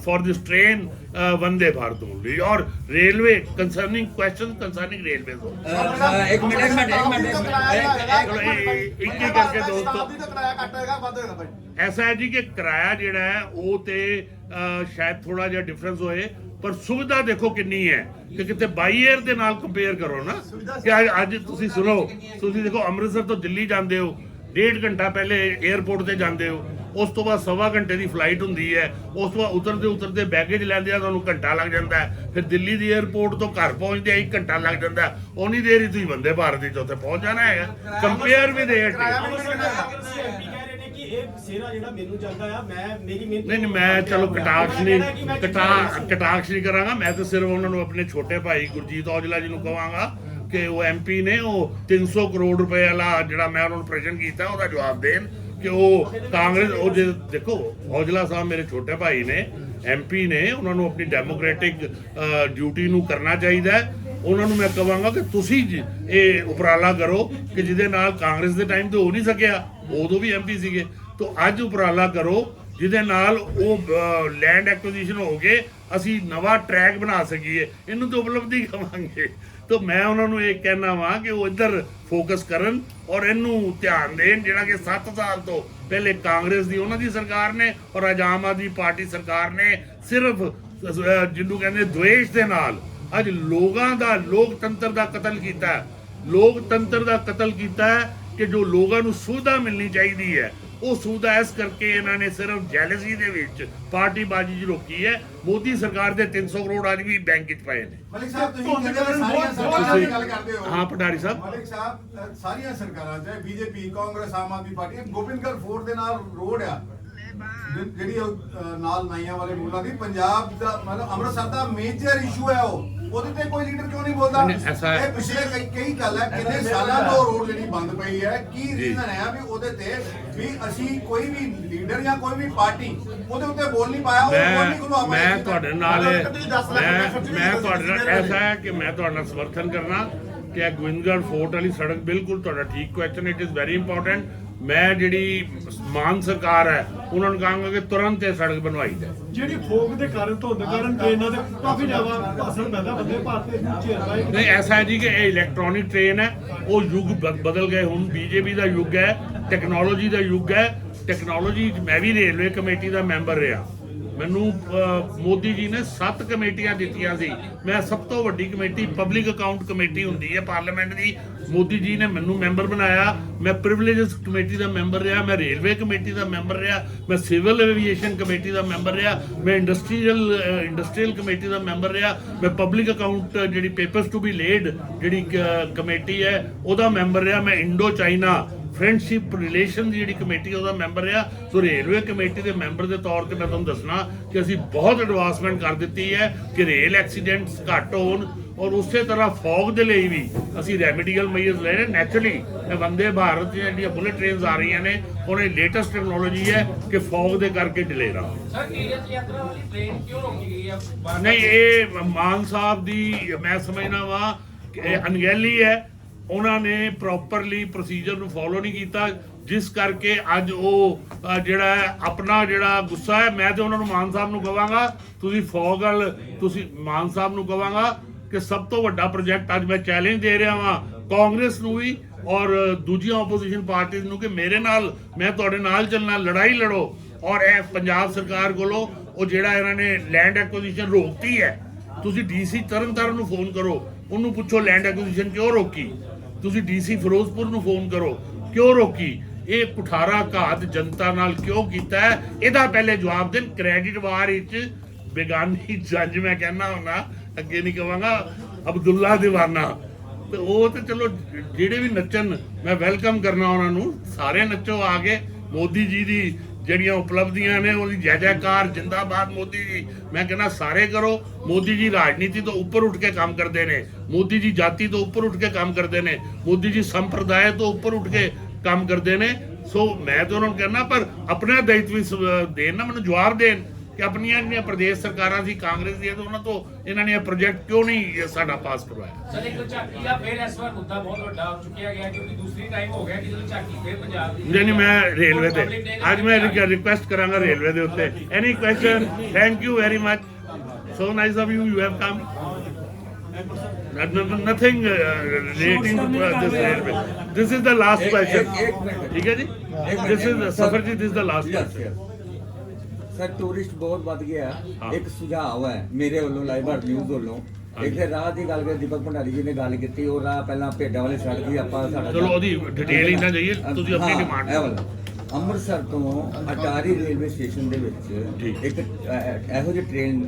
for this train uh, Vande Bharat only or railway concerning questions concerning railways only. ਇੱਕ minute ਇੱਕ minute ਇੱਕ minute ਇੱਕ ਚਲੋ ਇਹ- ਇਹ- ਇੱਕ ਹੀ ਕਰਕੇ ਦੋਸਤੋ ਸ਼ਤਾਬਦੀ ਤੋਂ ਕਿਰਾਇਆ ਘੱਟ ਹੋਏਗਾ ਵੱਧ ਹੋਏਗਾ ਭਾਈ ਐਸਾ ਹੈ ਜੀ ਕਿ ਕਿਰਾਇਆ ਜਿਹੜਾ ਹੈ ਉਹ ਤੇ ਸ਼ਾਇਦ ਥੋੜਾ ਜਿਹਾ ਡਿਫਰੈਂਸ ਹੋਏ ਪਰ ਸੁਵਿਧਾ ਦੇਖੋ ਕਿੰਨੀ ਹੈ ਕਿ ਕਿਤੇ ਬਾਈ ਏਅਰ ਦੇ ਨਾਲ ਕੰਪੇਅਰ ਕਰੋ ਨਾ ਕਿ ਅੱਜ ਤੁਸੀਂ ਸੁਣੋ ਤੁਸੀਂ ਦੇਖੋ ਅੰਮ੍ਰਿਤਸਰ ਤੋਂ ਦਿੱਲੀ ਜਾਂਦੇ ਹੋ ਡੇਢ ਘੰਟਾ ਪਹਿਲੇ 에ਅਰਪੋਰਟ ਤੇ ਜਾਂਦੇ ਹੋ ਉਸ ਤੋਂ ਬਾਅਦ ਸਵਾ ਘੰਟੇ ਦੀ ਫਲਾਈਟ ਹੁੰਦੀ ਹੈ ਉਸ ਤੋਂ ਬਾਅਦ ਉਤਰਦੇ ਉਤਰਦੇ ਬੈਗੇਜ ਲੈਂਦੇ ਆ ਤੁਹਾਨੂੰ ਘੰਟਾ ਲੱਗ ਜਾਂਦਾ ਫਿਰ ਦਿੱਲੀ ਦੀ 에ਅਰਪੋਰਟ ਤੋਂ ਘਰ ਪਹੁੰਚਦੇ ਆ ਇੱਕ ਘੰਟਾ ਲੱਗ ਜਾਂਦਾ ਉਨੀ ਦੇਰ ਹੀ ਤੁਸੀਂ ਬੰਦੇ ਭਾਰਤ ਦੇ ਉੱਥੇ ਪਹੁੰਚ ਜਾਣਾ ਹੈਗਾ ਕੰਪੇਅਰ ਵੀ ਦੇ ਇਹ ਜਿਹੜਾ ਮੈਨੂੰ ਆ ਮੈਂ ਮੇਰੀ ਮਿਹਨਤ ਨਹੀਂ ਨਹੀਂ ਮੈਂ ਚਲੋ ਕਟਾਕਸ਼ ਨਹੀਂ ਕਟਾ ਕਟਾਕਸ਼ ਨਹੀਂ ਕਰਾਂਗਾ। ਮੈਂ ਤਾਂ ਸਿਰਫ ਉਹਨਾਂ ਨੂੰ ਆਪਣੇ ਛੋਟੇ ਭਾਈ ਗੁਰਜੀਤ ਔਜਲਾ ਜੀ ਨੂੰ ਕਹਾਂਗਾ ਕਿ ਉਹ ਐਮਪੀ ਨੇ ਉਹ 300 ਕਰੋੜ ਰੁਪਏ ਵਾਲਾ ਜਿਹੜਾ ਮੈਂ ਉਹਨਾਂ ਨੂੰ ਪ੍ਰਸ਼ਨ ਕੀਤਾ ਉਹਦਾ ਜਵਾਬ ਦੇਣ ਕਿ ਉਹ ਕਾਂਗਰਸ ਉਹ ਜੇ ਦੇਖੋ ਔਜਲਾ ਸਾਹਿਬ ਮੇਰੇ ਛੋਟੇ ਭਾਈ ਨੇ ਐਮਪੀ ਨੇ ਉਹਨਾਂ ਨੂੰ ਆਪਣੀ ਡੈਮੋਕ੍ਰੈਟਿਕ ਡਿਊਟੀ ਨੂੰ ਕਰਨਾ ਚਾਹੀਦਾ ਹੈ। ਉਹਨਾਂ ਨੂੰ ਮੈਂ ਕਹਾਂਗਾ ਕਿ ਤੁਸੀਂ ਜੀ ਇਹ ਉਪਰਾਲਾ ਕਰੋ ਕਿ ਜਿਹਦੇ ਨਾਲ ਕਾਂਗਰਸ ਦੇ ਟਾਈਮ ਤੇ ਹੋ ਨਹੀਂ ਸਕਿਆ, ਉਦੋਂ ਵੀ ਐਮਪੀ ਸੀਗੇ। ਤੋ ਅੱਜ ਉਪਰਾਲਾ ਕਰੋ, ਜਿਹਦੇ ਨਾਲ ਉਹ ਲੈਂਡ ਐਕੁਜੀਸ਼ਨ ਹੋ ਕੇ ਅਸੀਂ ਨਵਾਂ ਟਰੈਕ ਬਣਾ ਸਕੀਏ। ਇਹਨੂੰ ਤਾਂ ਉਪਲਬਧੀ ਕਹਾਂਗੇ ਤਾਂ ਮੈਂ ਉਹਨਾਂ ਨੂੰ ਇਹ ਕਹਿਣਾ ਵਾਂ ਕਿ ਉਹ ਇੱਧਰ ਫੋਕਸ ਕਰਨ ਔਰ ਇਹਨੂੰ ਧਿਆਨ ਦੇਣ, ਜਿਹੜਾ ਕਿ 7 ਸਾਲ ਤੋਂ ਪਹਿਲੇ ਕਾਂਗਰਸ ਦੀ ਉਹਨਾਂ ਦੀ ਸਰਕਾਰ ਨੇ ਔਰ ਅੱਜ ਆਮ ਆਦਮੀ ਪਾਰਟੀ ਸਰਕਾਰ ਨੇ ਸਿਰਫ ਜਿਹਨੂੰ ਕਹਿੰਦੇ ਦੁਵੇਸ਼ ਦੇ ਨਾਲ ਅੱਜ ਲੋਕਾਂ ਦਾ ਲੋਕਤੰਤਰ ਦਾ ਕਤਲ ਕੀਤਾ ਹੈ। ਲੋਕਤੰਤਰ ਦਾ ਕਤਲ ਕੀਤਾ ਹੈ ਕਿ ਜੋ ਲੋਕਾਂ ਨੂੰ ਸੁਵਿਧਾ ਮਿਲਣੀ ਚਾਹੀਦੀ ਹੈ। ਉਹ ਸੁਵਿਧਾ ਇਸ ਕਰਕੇ ਇਹਨਾਂ ਨੇ ਸਿਰਫ ਜੈਲਸੀ ਦੇ ਵਿੱਚ ਪਾਰਟੀ ਬਾਜੀ 'ਚ ਰੋਕੀ ਹੈ। ਮੋਦੀ ਸਰਕਾਰ ਦੇ 300 ਕਰੋੜ ਅੱਜ ਵੀ ਬੈਂਕ 'ਚ ਪਏ ਨੇ। ਮਲਿਕ ਸਾਹਿਬ ਤੁਸੀਂ ਸਾਰੀਆਂ ਸਰਕਾਰਾਂ ਦੀ ਗੱਲ ਕਰਦੇ ਹੋ। ਹਾਂ ਪਟਾਰੀ ਸਾਹਿਬ। ਮਲਿਕ ਸਾਹਿਬ ਸਾਰੀਆਂ ਸਰਕਾਰਾਂ ਚਾਹੇ BJP Congress Aam Aadmi party Gobindgarh fort ਦੇ ਨਾਲ ਰੋਡ ਆ। ਜਿ- ਜਿਹੜੀ ਨਾਲ ਨਾਈਆਂ ਵਾਲੇ ਮੂਲਾਂ ਦੀ ਪੰਜਾਬ ਦਾ ਮਤਲਬ ਅੰਮ੍ਰਿਤਸਰ ਦਾ ਮੇਜਰ ਇਸ਼ੂ ਹੈ ਉਹ। ਉਹਦੇ ਤੇ ਕੋਈ ਲੀਡਰ ਕਿਉਂ ਨਹੀਂ ਬੋਲਦਾ ਨਹੀਂ, ਐਸਾ ਹੈ। ਇਹ ਪਿਛਲੇ ਕਈ ਕਈ ਗੱਲ ਹੈ ਕਿੰਨੇ ਸਾਲਾਂ ਤੋਂ ਰੋਡ ਜਿਹੜੀ ਬੰਦ ਪਈ ਹੈ ਕੀ। ਰੀਜ਼ਨ ਹੈ ਵੀ ਉਹਦੇ ਤੇ ਵੀ ਅਸੀਂ ਕੋਈ ਵੀ ਲੀਡਰ ਜਾਂ ਕੋਈ ਵੀ ਪਾਰਟੀ ਉਹਦੇ ਉੱਤੇ ਬੋਲ ਨਹੀਂ ਪਾਇਆ ਉਹ ਬੋਲ ਨਹੀਂ ਖੁਲਵਾ ਮੈਂ ਪਾਇਆ ਮੈਂ ਤੁਹਾਡੇ ਨਾਲ ਮੈਂ ਮੈਂ ਤੁਹਾਡੇ ਨਾਲ। ਐਸਾ ਹੈ ਕਿ ਮੈਂ ਤੁਹਾਡਾ ਸਮਰਥਨ ਕਰਨਾ ਕਿ ਇਹ ਗੋਬਿੰਦਗੜ੍ਹ ਫੋਰਟ ਵਾਲੀ ਸੜਕ ਬਿਲਕੁਲ ਤੁਹਾਡਾ ਠੀਕ question it is very important ਮੈਂ ਜਿਹੜੀ ਮਾਨ ਸਰਕਾਰ ਹੈ ਉਹਨਾਂ ਨੂੰ ਕਹਾਂਗਾ ਕਿ ਤੁਰੰਤ ਇਹ ਸੜਕ ਬਣਵਾਈ ਜਾਏ। ਜਿਹੜੀ ਫੋਕ ਦੇ ਕਾਰਨ ਧੁੰਦ ਕਾਰਨ ਟ੍ਰੇਨਾਂ ਦੇ ਕਾਫੀ ਜ਼ਿਆਦਾ ਅਸਰ ਪੈਂਦਾ ਬੰਦੇ ਭਾਰਤ ਦੇ ਹੈ ਨਹੀਂ ਐਸਾ ਹੈ ਜੀ ਕਿ ਇਹ ਇਲੈਕਟ੍ਰੋਨਿਕ ਟ੍ਰੇਨ ਹੈ ਉਹ ਯੁੱਗ ਬਦਲ ਗਏ ਹੁਣ ਬੀਜੇਪੀ ਦਾ ਯੁੱਗ ਹੈ ਟੈਕਨੋਲੋਜੀ ਦਾ ਯੁੱਗ ਹੈ ਟੈਕਨੋਲੋਜੀ ਮੈਂ ਵੀ ਰੇਲਵੇ ਕਮੇਟੀ ਦਾ ਮੈਂਬਰ ਰਿਹਾ। ਮੈਨੂੰ ਮੋਦੀ ਜੀ ਨੇ ਸੱਤ ਕਮੇਟੀਆਂ ਦਿੱਤੀਆਂ ਸੀ। ਮੈਂ ਸਭ ਤੋਂ ਵੱਡੀ ਕਮੇਟੀ ਪਬਲਿਕ ਅਕਾਊਂਟ ਕਮੇਟੀ ਹੁੰਦੀ ਹੈ ਪਾਰਲੀਮੈਂਟ ਦੀ। ਮੋਦੀ ਜੀ ਨੇ ਮੈਨੂੰ ਮੈਂਬਰ ਬਣਾਇਆ। ਮੈਂ ਪ੍ਰਿਵਿਲੇਜਸ ਕਮੇਟੀ ਦਾ ਮੈਂਬਰ ਰਿਹਾ, ਮੈਂ ਰੇਲਵੇ ਕਮੇਟੀ ਦਾ ਮੈਂਬਰ ਰਿਹਾ, ਮੈਂ ਸਿਵਲ ਐਵੀਏਸ਼ਨ ਕਮੇਟੀ ਦਾ ਮੈਂਬਰ ਰਿਹਾ, ਮੈਂ ਇੰਡਸਟਰੀਅਲ ਇੰਡਸਟਰੀਅਲ ਕਮੇਟੀ ਦਾ ਮੈਂਬਰ ਰਿਹਾ, ਮੈਂ ਪਬਲਿਕ ਅਕਾਊਂਟ ਜਿਹੜੀ ਪੇਪਰਸ ਟੂ ਬੀ ਲੇਡ ਜਿਹੜੀ ਕ- ਕਮੇਟੀ ਹੈ, ਉਹਦਾ ਮੈਂਬਰ ਰਿਹਾ, ਮੈਂ ਇੰਡੋ ਚਾਈਨਾ ਫਰੈਂਡਸ਼ਿਪ ਰਿਲੇਸ਼ਨ ਦੀ ਜਿਹੜੀ ਕਮੇਟੀ ਉਹਦਾ ਮੈਂਬਰ ਰਿਹਾ ਸੋ ਰੇਲਵੇ ਕਮੇਟੀ ਦੇ ਮੈਂਬਰ ਦੇ ਤੌਰ ਤੇ ਮੈਂ ਤੁਹਾਨੂੰ ਦੱਸਣਾ ਕਿ ਅਸੀਂ ਬਹੁਤ ਐਡਵਾਂਸਮੈਂਟ ਕਰ ਦਿੱਤੀ ਹੈ ਕਿ ਰੇਲ ਐਕਸੀਡੈਂਟਸ ਘੱਟ ਹੋਣ ਔਰ ਉਸੇ ਤਰ੍ਹਾਂ ਫੌਗ ਦੇ ਲਈ ਵੀ ਅਸੀਂ ਰੈਮੀਡੀਅਲ ਮੇਜਰਸ ਲੈ ਰਹੇ ਨੈਚੁਰਲੀ ਇਹ ਵੰਦੇ ਭਾਰਤ ਦੀਆਂ ਜਿਹੜੀਆਂ ਬੁਲਟ ਟ੍ਰੇਨਸ ਆ ਰਹੀਆਂ ਨੇ ਉਹਨੇ ਲੇਟੈਸਟ ਟੈਕਨੋਲੋਜੀ ਹੈ ਕਿ ਫੌਗ ਦੇ ਕਰਕੇ ਡਿਲੇ ਨਾ ਹੋਵੇ ਸਰ ਤੀਰਥ ਯਾਤਰਾ ਵਾਲੀ ਟ੍ਰੇਨ ਕਿਉਂ ਰੋਕੀ ਗਈ ਹੈ ਬਾਰ-ਬਾਰ? ਨਹੀਂ ਇਹ ਮਾਨ ਸਾਹਿਬ ਦੀ ਮੈਂ ਸਮਝਣਾ ਵਾ ਕਿ ਇਹ ਅਣਗਹਿਲੀ ਹੈ। ਉਹਨਾਂ ਨੇ ਪ੍ਰੋਪਰਲੀ ਪ੍ਰੋਸੀਜਰ ਨੂੰ ਫੋਲੋ ਨਹੀਂ ਕੀਤਾ, ਜਿਸ ਕਰਕੇ ਅੱਜ ਉਹ ਜਿਹੜਾ ਆਪਣਾ ਜਿਹੜਾ ਗੁੱਸਾ ਹੈ, ਮੈਂ ਤੇ ਉਹਨਾਂ ਨੂੰ ਮਾਨ ਸਾਹਿਬ ਨੂੰ ਕਵਾਂਗਾ, ਤੁਸੀਂ ਫੋਗਲ, ਤੁਸੀਂ ਮਾਨ ਸਾਹਿਬ ਨੂੰ ਕਵਾਂਗਾ ਕਿ ਸਭ ਤੋਂ ਵੱਡਾ ਪ੍ਰੋਜੈਕਟ ਅੱਜ ਮੈਂ ਚੈਲੰਜ ਦੇ ਰਿਹਾ ਵਾਂ, ਕਾਂਗਰਸ ਨੂੰ ਵੀ ਔਰ ਦੂਜੀਆਂ ਆਪੋਜੀਸ਼ਨ ਪਾਰਟੀਆਂ ਨੂੰ ਕਿ ਮੇਰੇ ਨਾਲ, ਮੈਂ ਤੁਹਾਡੇ ਨਾਲ ਚੱਲਣਾ, ਲੜਾਈ ਲੜੋ। ਔਰ ਇਹ ਪੰਜਾਬ ਸਰਕਾਰ ਕੋਲੋਂ ਉਹ ਜਿਹੜਾ ਇਹਨਾਂ ਨੇ ਲੈਂਡ ਐਕੁਜੀਸ਼ਨ ਰੋਕਤੀ ਹੈ, ਤੁਸੀਂ ਡੀਸੀ ਤਰਨਤਾਰਨ ਨੂੰ ਫੋਨ ਕਰੋ, ਉਹਨੂੰ ਪੁੱਛੋ ਲੈਂਡ ਐਕੁਜੀਸ਼ਨ ਕਿਉਂ ਰੋਕੀ? ਤੁਸੀਂ ਡੀਸੀ ਫਿਰੋਜ਼ਪੁਰ ਨੂੰ ਫੋਨ ਕਰੋ। ਕਿਉਂ ਰੋਕੀ? ਇਹ ਕੁਠਾਰਾ ਘਾਤ ਜਨਤਾ ਨਾਲ ਕਿਉਂ ਕੀਤਾ ਹੈ? ਇਹਦਾ ਪਹਿਲੇ ਜਵਾਬ ਦੇਣ। ਕ੍ਰੈਡਿਟ ਵਾਰ ਵਿੱਚ ਬੇਗਾਨੀ ਜੱਜ ਮੈਂ ਕਹਿਣਾ ਹੁਣਾ ਅੱਗੇ ਨਹੀਂ ਕਵਾਂਗਾ, ਅਬਦੁੱਲਾ ਦੀਵਾਨਾ। ਤੇ ਉਹ ਤੇ ਚਲੋ, ਜਿਹੜੇ ਵੀ ਨੱਚਣ, ਮੈਂ ਵੈਲਕਮ ਕਰਨਾ ਉਹਨਾਂ ਨੂੰ ਸਾਰੇ ਨੱਚੋ ਆ ਕੇ। ਮੋਦੀ ਜੀ ਦੀ ਜਿਹੜੀਆਂ ਉਪਲਬਧੀਆਂ ਨੇ ਉਹਦੀ ਜੈ ਜੈਕਾਰ, ਜਿੰਦਾਬਾਦ ਮੋਦੀ ਜੀ। ਮੈਂ ਕਹਿੰਦਾ ਸਾਰੇ ਕਰੋ। ਮੋਦੀ ਜੀ ਰਾਜਨੀਤੀ ਤੋਂ ਉੱਪਰ ਉੱਠ ਕੇ ਕੰਮ ਕਰਦੇ ਨੇ। ਮੋਦੀ ਜੀ ਜਾਤੀ ਤੋਂ ਉੱਪਰ ਉੱਠ ਕੇ ਕੰਮ ਕਰਦੇ ਨੇ। ਮੋਦੀ ਜੀ ਸੰਪਰਦਾਇ ਤੋਂ ਉੱਪਰ ਉੱਠ ਕੇ ਕੰਮ ਕਰਦੇ ਨੇ। ਸੋ ਮੈਂ ਤਾਂ ਉਹਨਾਂ ਨੂੰ ਕਹਿੰਦਾ, ਪਰ ਆਪਣਾ ਦਾਇਿਤਵ ਦੇਣ ਨਾ, ਮੈਨੂੰ ਜਵਾਬ ਦੇਣ। ਕਿ ਆਪਣੀਆਂ ਜਿਹੜੀਆਂ ਪ੍ਰਦੇਸ਼ ਸਰਕਾਰਾਂ ਸੀ ਕਾਂਗਰਸ ਦੀਆਂ ਤੇ ਉਹਨਾਂ ਤੋਂ ਇਹਨਾਂ ਨੇ ਇਹ ਪ੍ਰੋਜੈਕਟ ਕਿਉਂ ਨਹੀਂ ਸਾਡਾ ਪਾਸ ਕਰਵਾਇਆ? ਸਰ ਇੱਕ ਝਾਕੀ ਦਾ ਫਿਰ ਇਸ ਵਾਰ ਮੁੱਦਾ ਬਹੁਤ ਵੱਡਾ ਚੁੱਕਿਆ ਗਿਆ ਕਿਉਂਕਿ ਦੂਸਰੀ ਟਾਈਮ ਹੋ ਗਿਆ ਕਿ ਜਦੋਂ ਝਾਕੀ ਫਿਰ ਪੰਜਾਬ ਦੀ ਨਹੀਂ ਨਹੀਂ ਮੈਂ ਰੇਲਵੇ ਤੇ। ਅੱਜ ਮੈਂ ਰਿਕੁਐਸਟ ਕਰਾਂਗਾ ਰੇਲਵੇ ਦੇ ਉੱਤੇ। Any question thank you very much so nice of you you have come nothing uh, relating to uh, this railway. This is the last question. ਠੀਕ ਹੈ ਜੀ this is ਸਫਰ ਜੀ this is the last question. Sir tourist ਬਹੁਤ ਵੱਧ ਗਿਆ ਹਾਂ। ਇੱਕ ਸੁਝਾਅ ਹੈ ਮੇਰੇ ਵੱਲੋਂ ਲਾਈਵਰ ਨਿਊਜ਼ ਵੱਲੋਂ ਇੱਕ ਰਾਹ ਦੀ ਗੱਲ ਕਰ ਦੀਪਕ ਭੰਡਾਰੀ ਜੀ ਨੇ ਗੱਲ ਕੀਤੀ ਉਹ ਰਾਹ ਪਹਿਲਾਂ ਭੇਡਾਂ ਵਾਲੇ ਸੜਕ ਦੀ ਆਪਾਂ ਸਾਡਾ ਚਲੋ ਉਹਦੀ ਡਿਟੇਲ ਹੀ ਨਾ ਜਾਈਏ ਤੁਸੀਂ ਆਪਣੀ ਹਾਂ, ਡਿਮਾਂਡ ਇਹ ਵਾਲਾ। ਅੰਮ੍ਰਿਤਸਰ ਤੋਂ ਅਟਾਰੀ ਰੇਲਵੇ ਸਟੇਸ਼ਨ ਦੇ ਵਿੱਚ ਠੀਕ। ਇੱਕ ਇਹੋ ਜਿਹੀ ਟ੍ਰੇਨ